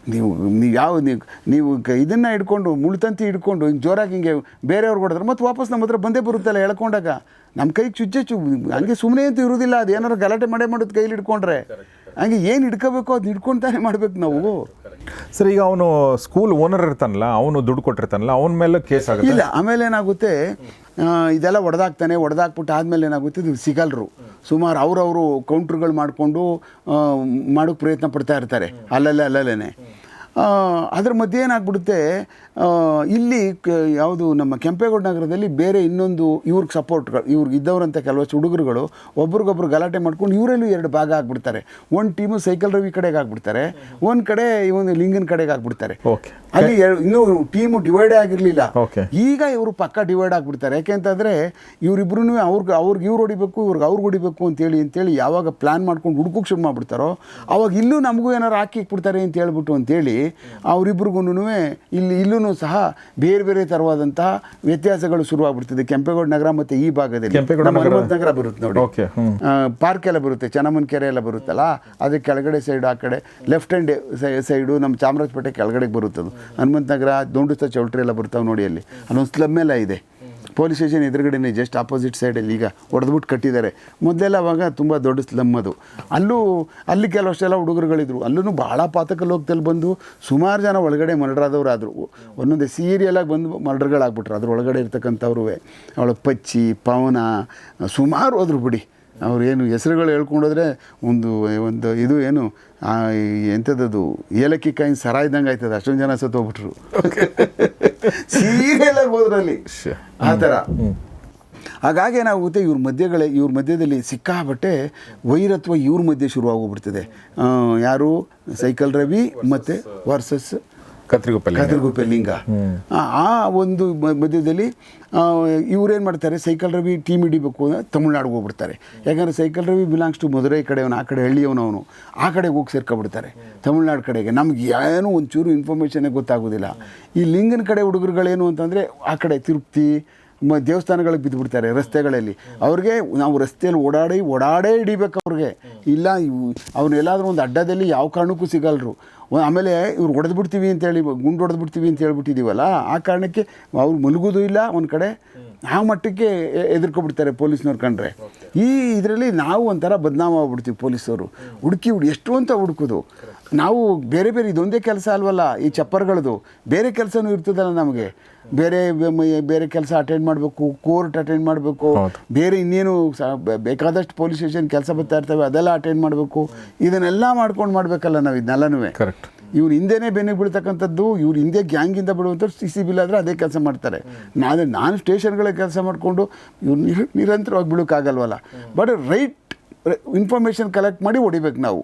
ನೀವು ನೀವು ಯಾವ ನೀವು ನೀವು ಕ- ಇದನ್ನ ಹಿಡ್ಕೊಂಡು ಮುಳ್ತಂತಿ ಹಿಡ್ಕೊಂಡು ಹಿಂಗೆ ಜೋರಾಗಿ ಹಿಂಗೆ ಬೇರೆಯವ್ರು ಕೊಡಿದ್ರೆ ಮತ್ತೆ ವಾಪಸ್ ನಮ್ಮ ಹತ್ರ ಬಂದೇ ಬರುತ್ತಲ್ಲ ಎಳ್ಕೊಂಡಾಗ. ನಮ್ಮ ಕೈಗೆ ಚುಚ್ಚೆ ಚು ಹಂಗೆ ಸುಮ್ಮನೆ ಅಂತೂ ಇರೋದಿಲ್ಲ ಅದು ಏನಾರು ಗಲಾಟೆ ಮಾಡೇ ಮಾಡೋದು ಕೈಲಿ ಹಿಡ್ಕೊಂಡ್ರೆ. ಹಂಗೆ ಏನು ಹಿಡ್ಕೋಬೇಕು ಅದು ಹಿಡ್ಕೊಂತಾನೆ ಮಾಡ್ಬೇಕು ನಾವು. ಸರ್ ಈಗ ಅವನು ಸ್ಕೂಲ್ ಓನರ್ ಇರ್ತಾನಲ್ಲ ಅವನು ದುಡ್ಡು ಕೊಟ್ಟಿರ್ತಾನಲ್ಲ ಅವನ ಮೇಲೆ ಕೇಸ್ ಆಗುತ್ತೆ? ಇಲ್ಲ ಆಮೇಲೆ ಏನಾಗುತ್ತೆ ಇದೆಲ್ಲ ಒಡೆದಾಕ್ತಾನೆ ಒಡೆದಾಕ್ಬಿಟ್ಟು ಆದಮೇಲೆ ಏನಾಗುತ್ತೆ ಇದು ಸಿಗಲ್ರು. ಸುಮಾರು ಅವರವರು ಕೌಂಟ್ರುಗಳು ಮಾಡಿಕೊಂಡು ಮಾಡೋಕ್ಕೆ ಪ್ರಯತ್ನ ಪಡ್ತಾ ಇರ್ತಾರೆ. ಅಲ್ಲಲ್ಲೇ ಅಲ್ಲಲ್ಲೇ ಅದ್ರ ಮಧ್ಯೆ ಏನಾಗ್ಬಿಡುತ್ತೆ? ಇಲ್ಲಿ ಯಾವುದು ನಮ್ಮ ಕೆಂಪೇಗೌಡ ನಗರದಲ್ಲಿ ಬೇರೆ ಇನ್ನೊಂದು ಇವ್ರಿಗೆ ಸಪೋರ್ಟ್ಗಳು ಇವ್ರಿಗೆ ಇದ್ದವರಂಥ ಕೆಲವಷ್ಟು ಹುಡುಗರುಗಳು ಒಬ್ರಿಗೊಬ್ರು ಗಲಾಟೆ ಮಾಡ್ಕೊಂಡು ಇವರಲ್ಲೂ ಎರಡು ಭಾಗ ಆಗ್ಬಿಡ್ತಾರೆ. ಒಂದು ಟೀಮು ಸೈಕಲ್ ರವಿ ಕಡೆಗೆ ಆಗ್ಬಿಡ್ತಾರೆ ಒಂದು ಕಡೆ ಇವನು ಲಿಂಗನ ಕಡೆಗೆ ಆಗ್ಬಿಡ್ತಾರೆ. ಓಕೆ ಅಲ್ಲಿ ಇನ್ನೂ ಟೀಮು ಡಿವೈಡ್ ಆಗಿರಲಿಲ್ಲ. ಈಗ ಇವರು ಪಕ್ಕ ಡಿವೈಡ್ ಆಗ್ಬಿಡ್ತಾರೆ. ಯಾಕೆಂತಂದರೆ ಇವರಿಬ್ರು ಅವ್ರಿಗೆ ಅವ್ರಿಗೆ ಇವ್ರು ಹೊಡಿಬೇಕು ಇವ್ರಿಗೆ ಅವ್ರಿಗೆ ಹೊಡಿಬೇಕು ಅಂತೇಳಿ ಅಂತೇಳಿ ಯಾವಾಗ ಪ್ಲ್ಯಾನ್ ಮಾಡ್ಕೊಂಡು ಹುಡುಕೋಕೆ ಶುರು ಮಾಡಿಬಿಡ್ತಾರೋ ಅವಾಗ ಇಲ್ಲೂ ನಮಗೂ ಏನಾರು ಹಾಕಿ ಇಕ್ಬಿಡ್ತಾರೆ ಅಂತ ಹೇಳ್ಬಿಟ್ಟು ಅಂತೇಳಿ ಅವರಿಬ್ರಿಗೂ ಇಲ್ಲಿ ಇಲ್ಲೂ ಸಹ ಬೇರೆ ಬೇರೆ ತರವಾದಂತಹ ವ್ಯತ್ಯಾಸಗಳು ಶುರುವಾಗ್ಬಿಡ್ತದೆ. ಕೆಂಪೇಗೌಡ ನಗರ ಮತ್ತೆ ಈ ಭಾಗದಲ್ಲಿ. ನಗರ- ಬರುತ್ತೆ ನೋಡಿ. ಪಾರ್ಕ್ ಎಲ್ಲ ಬರುತ್ತೆ. ಚೆನ್ನಮ್ಮನ ಕೆರೆ ಎಲ್ಲ ಬರುತ್ತಲ್ಲ? ಅದ್ರ ಕೆಳಗಡೆ ಸೈಡ್ ಆ ಕಡೆ. ಲೆಫ್ಟ್ ಹ್ಯಾಂಡ್ ಸೈಡು ನಮ್ಮ ಚಾಮರಾಜಪೇಟೆ ಕೆಳಗಡೆ ಬರುತ್ತೆ ಅದು ಹನುಮಂತ ನಗರ ದೊಂಡುಸ್ತ ಚೌಟ್ರಿ ಎಲ್ಲ ಬರ್ತಾವೆ ನೋಡಿ ಅಲ್ಲಿ. ಅಲ್ಲೊಂದು ಸ್ಲಮ್ ಎಲ್ಲ ಇದೆ. ಪೊಲೀಸ್ ಸ್ಟೇಷನ್ ಎದುರುಗಡೆನೇ ಜಸ್ಟ್ ಆಪೋಸಿಟ್ ಸೈಡಲ್ಲಿ ಈಗ ಹೊಡೆದ್ಬಿಟ್ಟು ಕಟ್ಟಿದ್ದಾರೆ. ಮೊದಲೆಲ್ಲ ಅವಾಗ ತುಂಬ ದೊಡ್ಡ ಸ್ಲಮ್ ಅದು. ಅಲ್ಲೂ, ಅಲ್ಲಿ ಕೆಲವಷ್ಟೆಲ್ಲ ಹುಡುಗರುಗಳಿದ್ರು. ಅಲ್ಲೂ ಭಾಳ ಪಾತಕ ಲೋಕದಲ್ಲಿ ಬಂದು ಸುಮಾರು ಜನ ಒಳಗಡೆ ಮರ್ಡರ್ ಆದರು ಒಂದೊಂದು ಸೀರಿಯಲಾಗಿ ಬಂದು ಮರ್ಡರ್ಗಳಾಗ್ಬಿಟ್ರು. ಅದ್ರ ಒಳಗಡೆ ಇರ್ತಕ್ಕಂಥವ್ರು ಅವಳ ಪಚ್ಚಿ, ಪವನ, ಸುಮಾರು ಹೋದ್ರು ಬಿಡಿ. ಅವ್ರು ಏನು ಹೆಸರುಗಳು ಹೇಳ್ಕೊಂಡೋದ್ರೆ ಒಂದು ಒಂದು ಇದು ಏನು ಎಂಥದ್ದು ಏಲಕ್ಕಿ ಕಾಯಿನ ಸರ ಇದ್ದಂಗೆ ಆಯ್ತದೆ ಅಷ್ಟೊಂದು ಜನ ಸತ್ತೋಗ್ಬಿಟ್ರು. ಸೀರಿಯಲಾಗಿ ಹೋದ್ರಲ್ಲಿ. ಆ ಥರ. ಹಾಗಾಗಿ ಏನಾಗುತ್ತೆ ಇವ್ರ ಮಧ್ಯಗಳೇ ಇವ್ರ ಮಧ್ಯದಲ್ಲಿ ಸಿಕ್ಕಾಬಟ್ಟೆ ವೈರತ್ವ ಇವ್ರ ಮಧ್ಯೆ ಶುರುವಾಗೋಗ್ಬಿಡ್ತದೆ. ಯಾರು? ಸೈಕಲ್ ರವಿ ಮತ್ತು ವರ್ಸಸ್ ಕತ್ರಿಗುಪ್ಪಲ್ಲಿ ಕತ್ರಿಗುಪ್ಪೆ ಲಿಂಗ. ಆ ಒಂದು ಮಧ್ಯದಲ್ಲಿ ಇವ್ರೇನು ಮಾಡ್ತಾರೆ ಸೈಕಲ್ ರವಿ ಟೀಮ್ ಹಿಡಿಬೇಕು ಅಂದರೆ ತಮಿಳ್ನಾಡಿಗೆ ಹೋಗ್ಬಿಡ್ತಾರೆ. ಯಾಕಂದರೆ cycle Ravi belongs to Madurai ಕಡೆಯವನು ಆ ಕಡೆ ಹಳ್ಳಿಯವನು ಅವನು. ಆ ಕಡೆಗೆ ಹೋಗಿ ಸೇರ್ಕೊಬಿಡ್ತಾರೆ ತಮಿಳ್ನಾಡು ಕಡೆಗೆ. ನಮ್ಗೆ ಏನೂ ಒಂಚೂರು ಇನ್ಫಾರ್ಮೇಷನ್ನೇ ಗೊತ್ತಾಗೋದಿಲ್ಲ. ಈ ಲಿಂಗನ ಕಡೆ ಹುಡುಗರುಗಳೇನು ಅಂತಂದರೆ ಆ ಕಡೆ ತಿರುಪ್ತಿ ಮ ದೇವಸ್ಥಾನಗಳಿಗೆ ಬಿದ್ದುಬಿಡ್ತಾರೆ ರಸ್ತೆಗಳಲ್ಲಿ. ಅವ್ರಿಗೆ ನಾವು ರಸ್ತೆಯಲ್ಲಿ ಓಡಾಡಿ ಓಡಾಡೇ ಹಿಡಿಬೇಕು ಅವ್ರಿಗೆ. ಇಲ್ಲ ಇವು ಅವ್ರನ್ನೆಲ್ಲಾದ್ರೂ ಒಂದು ಅಡ್ಡದಲ್ಲಿ ಯಾವ ಕಾರಣಕ್ಕೂ ಸಿಗಲ್ರು. ಆಮೇಲೆ ಇವ್ರು ಹೊಡೆದು ಬಿಡ್ತೀವಿ ಅಂತೇಳಿ ಗುಂಡು ಹೊಡೆದು ಬಿಡ್ತೀವಿ ಅಂತ ಹೇಳ್ಬಿಟ್ಟಿದ್ದೀವಲ್ಲ ಆ ಕಾರಣಕ್ಕೆ ಅವ್ರು ಮಲಗೋದು ಇಲ್ಲ, ಒಂದು ಕಡೆ ಆ ಮಟ್ಟಕ್ಕೆ ಎದುರ್ಕೊಬಿಡ್ತಾರೆ ಪೊಲೀಸ್ನವ್ರು ಕಂಡ್ರೆ. ಈ ಇದರಲ್ಲಿ ನಾವು ಒಂಥರ ಬದನಾಮ ಆಗ್ಬಿಡ್ತೀವಿ ಪೊಲೀಸವರು ಹುಡುಕಿ ಹುಡು ಎಷ್ಟು ಅಂತ ಹುಡುಕೋದು. ನಾವು ಬೇರೆ ಬೇರೆ ಇದೊಂದೇ ಕೆಲಸ ಅಲ್ವಲ್ಲ ಈ ಚಪ್ಪರ್ಗಳದು. ಬೇರೆ ಕೆಲಸನೂ ಇರ್ತದಲ್ಲ ನಮಗೆ. ಬೇರೆ ಬೇರೆ ಕೆಲಸ ಅಟೆಂಡ್ ಮಾಡಬೇಕು ಕೋರ್ಟ್ ಅಟೆಂಡ್ ಮಾಡಬೇಕು. ಬೇರೆ ಇನ್ನೇನು ಬೇಕಾದಷ್ಟು ಪೊಲೀಸ್ ಸ್ಟೇಷನ್ ಕೆಲಸ ಬರ್ತಾ ಇರ್ತವೆ ಅದೆಲ್ಲ ಅಟೆಂಡ್ ಮಾಡಬೇಕು. ಇದನ್ನೆಲ್ಲ ಮಾಡ್ಕೊಂಡು ಮಾಡಬೇಕಲ್ಲ ನಾವು ಇದನ್ನೆಲ್ಲನೂ ಕರೆಕ್ಟ್ ಇವ್ರು ಹಿಂದೆನೇ ಬೆನ್ನಿಗೆ ಬೀಳ್ತಕ್ಕಂಥದ್ದು ಇವ್ರು ಹಿಂದೆ ಗ್ಯಾಂಗಿಂದ ಬಿಡುವಂಥವ್ರು ಸಿ ಸಿ ಬಿಲ್ ಆದರೆ ಅದೇ ಕೆಲಸ ಮಾಡ್ತಾರೆ. ನಾನು ನಾನು ಸ್ಟೇಷನ್ಗಳ ಕೆಲಸ ಮಾಡಿಕೊಂಡು ಇವ್ರು ನಿರ ನಿರಂತರವಾಗಿ ಬೀಳೋಕ್ಕಾಗಲ್ವಲ್ಲ? ಬಟ್ ರೈಟ್ ಇನ್ಫಾರ್ಮೇಷನ್ ಕಲೆಕ್ಟ್ ಮಾಡಿ ಹೊಡಿಬೇಕು ನಾವು.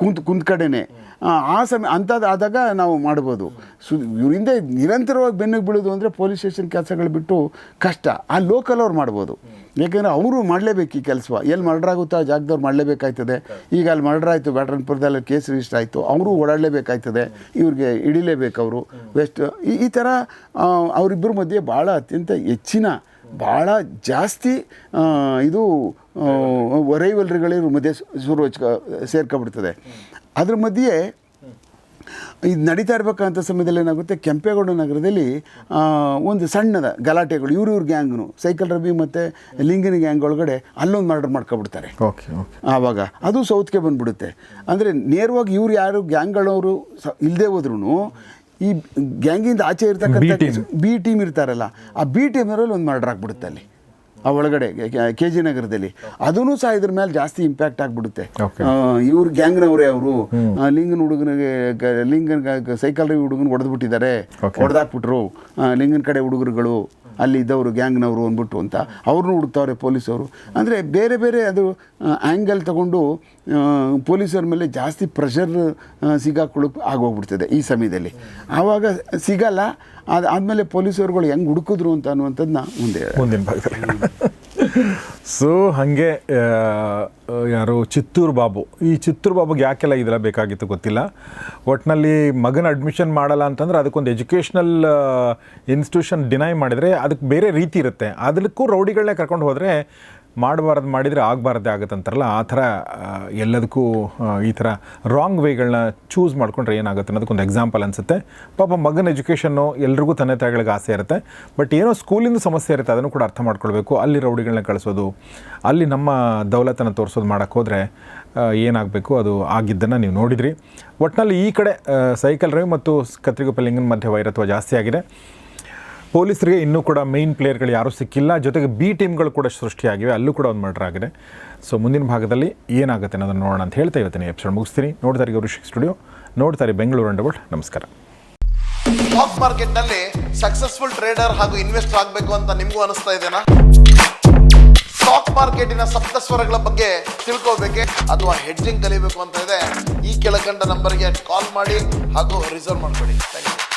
ಕುಂತ್ ಕುಂತ್ ಕಡೆನೇ ಆ, ಸಮಯ ಅಂಥದ್ದು ಆದಾಗ ನಾವು ಮಾಡ್ಬೋದು. ಸು ಇವರಿಂದ ನಿರಂತರವಾಗಿ ಬೆನ್ನಿಗೆ ಬೀಳೋದು ಅಂದರೆ ಪೊಲೀಸ್ ಸ್ಟೇಷನ್ ಕೆಲಸಗಳು ಬಿಟ್ಟು ಕಷ್ಟ. ಆ ಲೋಕಲ್ ಅವ್ರು ಮಾಡ್ಬೋದು. ಯಾಕೆಂದರೆ ಅವರು ಮಾಡಲೇಬೇಕು ಈ ಕೆಲಸ ಎಲ್ಲಿ ಮರ್ಡರ್ ಆಗುತ್ತೋ ಆ ಜಾಗದವ್ರು ಮಾಡಲೇಬೇಕಾಯ್ತದೆ. ಈಗ ಅಲ್ಲಿ ಮರ್ಡರ್ ಆಯಿತು ಬ್ಯಾಟ್ರನ್ಪುರದಲ್ಲಿ ಕೇಸ್ ರಿಜಿಸ್ಟರ್ ಆಯಿತು ಅವರು ಓಡಾಡಲೇಬೇಕಾಯ್ತದೆ ಇವ್ರಿಗೆ ಹಿಡಿಲೇಬೇಕು ಅವರು. ವೆಸ್ಟ್ ಈ ಥರ ಅವರಿಬ್ಬರ ಮಧ್ಯೆ ಭಾಳ ಅತ್ಯಂತ ಹೆಚ್ಚಿನ ಭಾಳ ಜಾಸ್ತಿ ಇದು ರೈವಲ್ರಿಗಳೇ ಮಧ್ಯೆ ಶುರು ಸೇರ್ಕೊಬಿಡ್ತದೆ ಅದ್ರ ಮಧ್ಯೆ ಇದು ನಡೀತಾ ಇರಬೇಕಂತ ಸಮಯದಲ್ಲಿ ಏನಾಗುತ್ತೆ? ಕೆಂಪೇಗೌಡ ನಗರದಲ್ಲಿ ಒಂದು ಸಣ್ಣದ ಗಲಾಟೆಗಳು ಇವ್ರ ಇವ್ರ ಗ್ಯಾಂಗ್ನು ಸೈಕಲ್ ರವಿ ಮತ್ತು ಲಿಂಗನ ಗ್ಯಾಂಗ್ ಒಳಗಡೆ ಅಲ್ಲೊಂದು ಮರ್ಡರ್ ಮಾಡ್ಕೊಬಿಡ್ತಾರೆ. Okay okay. ಆವಾಗ ಅದು ಸೌತ್ಗೆ ಬಂದ್ಬಿಡುತ್ತೆ. ಅಂದರೆ ನೇರವಾಗಿ ಇವ್ರು ಯಾರು ಗ್ಯಾಂಗ್ಗಳವರು ಸ ಇಲ್ಲದೆ ಹೋದ್ರೂ ಈ ಗ್ಯಾಂಗಿಂದ ಆಚೆ ಇರ್ತಕ್ಕಂಥ. B team. ಇರ್ತಾರಲ್ಲ ಆ ಬಿ ಟೀಮ್ನಲ್ಲಿ ಒಂದು ಮರ್ಡರ್ ಆಗ್ಬಿಡುತ್ತೆ ಅಲ್ಲಿ. ಆ ಒಳಗಡೆ ಕೆ ಜಿ ನಗರದಲ್ಲಿ. ಅದೂ ಸಹ ಇದ್ರ ಮೇಲೆ ಜಾಸ್ತಿ ಇಂಪ್ಯಾಕ್ಟ್ ಆಗಿಬಿಡುತ್ತೆ. ಇವ್ರು ಗ್ಯಾಂಗ್ನವರೇ ಅವರು. ಲಿಂಗನ ಹುಡುಗನಿಗೆ ಲಿಂಗನ್ ಸೈಕಲ್ ಹುಡುಗನ ಹೊಡೆದ್ಬಿಟ್ಟಿದ್ದಾರೆ. ಹೊಡೆದಾಕ್ಬಿಟ್ರು. ಲಿಂಗನ ಕಡೆ ಹುಡುಗರುಗಳು ಅಲ್ಲಿ ಇದ್ದವರು ಗ್ಯಾಂಗ್ನವರು ಅಂದ್ಬಿಟ್ಟು ಅಂತ. ಅವ್ರನ್ನೂ ಹುಡುಕ್ತಾವ್ರೆ ಪೊಲೀಸವರು. ಅಂದರೆ ಬೇರೆ ಬೇರೆ ಅದು ಆ್ಯಂಗಲ್ ತಗೊಂಡು ಪೊಲೀಸರ ಮೇಲೆ ಜಾಸ್ತಿ ಪ್ರೆಷರ್ ಸಿಗಾಕೊಳ್ಳೋಕೆ ಆಗೋಗ್ಬಿಡ್ತದೆ ಈ ಸಮಯದಲ್ಲಿ. ಆವಾಗ ಸಿಗಲ್ಲ ಅದು ಆದಮೇಲೆ ಪೊಲೀಸರುಗಳು ಹೆಂಗೆ ಹುಡುಕಿದ್ರು ಅಂತ ಅನ್ನುವಂಥದ್ದನ್ನ ಮುಂದೆ ಮುಂದಿನ ಭಾಗದಲ್ಲಿ. ಸೊ ಹಾಗೆ ಯಾರು ಚಿತ್ತೂರು ಬಾಬು. ಈ ಚಿತ್ತೂರು ಬಾಬುಗೆ ಯಾಕೆಲ್ಲ ಇದೆಲ್ಲ ಬೇಕಾಗಿತ್ತು ಗೊತ್ತಿಲ್ಲ. ಒಟ್ಟಿನಲ್ಲಿ ಮಗನ ಅಡ್ಮಿಷನ್ ಮಾಡಲ್ಲ ಅಂತಂದ್ರೆ ಅದಕ್ಕೊಂದು ಎಜುಕೇಷ್ನಲ್ ಇನ್ಸ್ಟಿಟ್ಯೂಷನ್ ಡಿನೈ ಮಾಡಿದರೆ ಅದಕ್ಕೆ ಬೇರೆ ರೀತಿ ಇರುತ್ತೆ. ಅದಕ್ಕೂ ರೌಡಿಗಳನ್ನೇ ಕರ್ಕೊಂಡು ಹೋದರೆ ಮಾಡಬಾರ್ದು ಮಾಡಿದರೆ ಆಗಬಾರ್ದೇ ಆಗುತ್ತೆ ಅಂತಾರಲ್ಲ ಆ ಥರ ಎಲ್ಲದಕ್ಕೂ ಈ ಥರ ರಾಂಗ್ ವೇಗಳನ್ನ ಚೂಸ್ ಮಾಡ್ಕೊಂಡ್ರೆ ಏನಾಗುತ್ತೆ ಅನ್ನೋದಕ್ಕೊಂದು ಎಕ್ಸಾಂಪಲ್ ಅನಿಸುತ್ತೆ. ಪಾಪ ಮಗನ ಎಜುಕೇಷನ್ನು ಎಲ್ರಿಗೂ ತಂದೆ ತಾಯಿಗಳಿಗೆ ಆಸೆ ಇರುತ್ತೆ. ಬಟ್ ಏನೋ ಸ್ಕೂಲಿಂದ ಸಮಸ್ಯೆ ಇರುತ್ತೆ, ಅದನ್ನು ಕೂಡ ಅರ್ಥ ಮಾಡ್ಕೊಳ್ಬೇಕು. ಅಲ್ಲಿ ರೌಡಿಗಳನ್ನ ಕಳಿಸೋದು, ಅಲ್ಲಿ ನಮ್ಮ ದೌಲತನ್ನು ತೋರಿಸೋದು ಮಾಡೋಕ್ಕೆ ಏನಾಗಬೇಕು, ಅದು ಆಗಿದ್ದನ್ನು ನೀವು ನೋಡಿದ್ರಿ. ಒಟ್ಟಿನಲ್ಲಿ ಈ ಕಡೆ ಸೈಕಲ್ ರವಿ ಮತ್ತು ಕತ್ರಿಗುಪ್ಪೆ ಲಿಂಗನ ಮಧ್ಯೆ ವೈರತ್ವ ಜಾಸ್ತಿ ಆಗಿದೆ. ಪೊಲೀಸರಿಗೆ ಇನ್ನೂ ಕೂಡ ಮೇಯ್ನ್ ಪ್ಲೇಯರ್ಗಳು ಯಾರೂ ಸಿಕ್ಕಿಲ್ಲ. ಜೊತೆಗೆ ಬಿ ಟೀಮ್ಗಳು ಕೂಡ ಸೃಷ್ಟಿಯಾಗಿವೆ. ಅಲ್ಲೂ ಕೂಡ ಒಂದು ಮರ್ಡರ್ ಆಗಿದೆ. ಸೊ ಮುಂದಿನ ಭಾಗದಲ್ಲಿ ಏನಾಗುತ್ತೆ ಅನ್ನೋದನ್ನು ನೋಡೋಣ ಅಂತ ಹೇಳ್ತಾ ಇವತ್ತಿನ ಎಪಿಸೋಡ್ ಮುಗಿಸ್ತೀನಿ. ನೋಡ್ತಾರೆ ಗೌರಿಶಿಕ್ ಸ್ಟುಡಿಯೋ ನೋಡ್ತಾರೆ ಬೆಂಗಳೂರು ಅಂಡರ್ವರ್ಲ್ಡ್ ನಮಸ್ಕಾರ. ಸ್ಟಾಕ್ ಮಾರ್ಕೆಟ್ನಲ್ಲಿ ಸಕ್ಸಸ್ಫುಲ್ ಟ್ರೇಡರ್ ಹಾಗೂ ಇನ್ವೆಸ್ಟರ್ ಆಗಬೇಕು ಅಂತ ನಿಮಗೂ ಅನಿಸ್ತಾ ಇದೆನಾ? ಸ್ಟಾಕ್ ಮಾರ್ಕೆಟಿನ ಸಪ್ತಸ್ವರಗಳ ಬಗ್ಗೆ ತಿಳ್ಕೋಬೇಕೆ ಅಥವಾ ಹೆಡ್ಜಿಂಗ್ ಕಲಿಬೇಕು ಅಂತ ಇದೆ? ಈ ಕೆಳಕಂಡ ನಂಬರ್ಗೆ ಕಾಲ್ ಮಾಡಿ ಹಾಗೂ ರಿಸರ್ವ್ ಮಾಡ್ಕೊಳ್ಳಿ ಥ್ಯಾಂಕ್ ಯು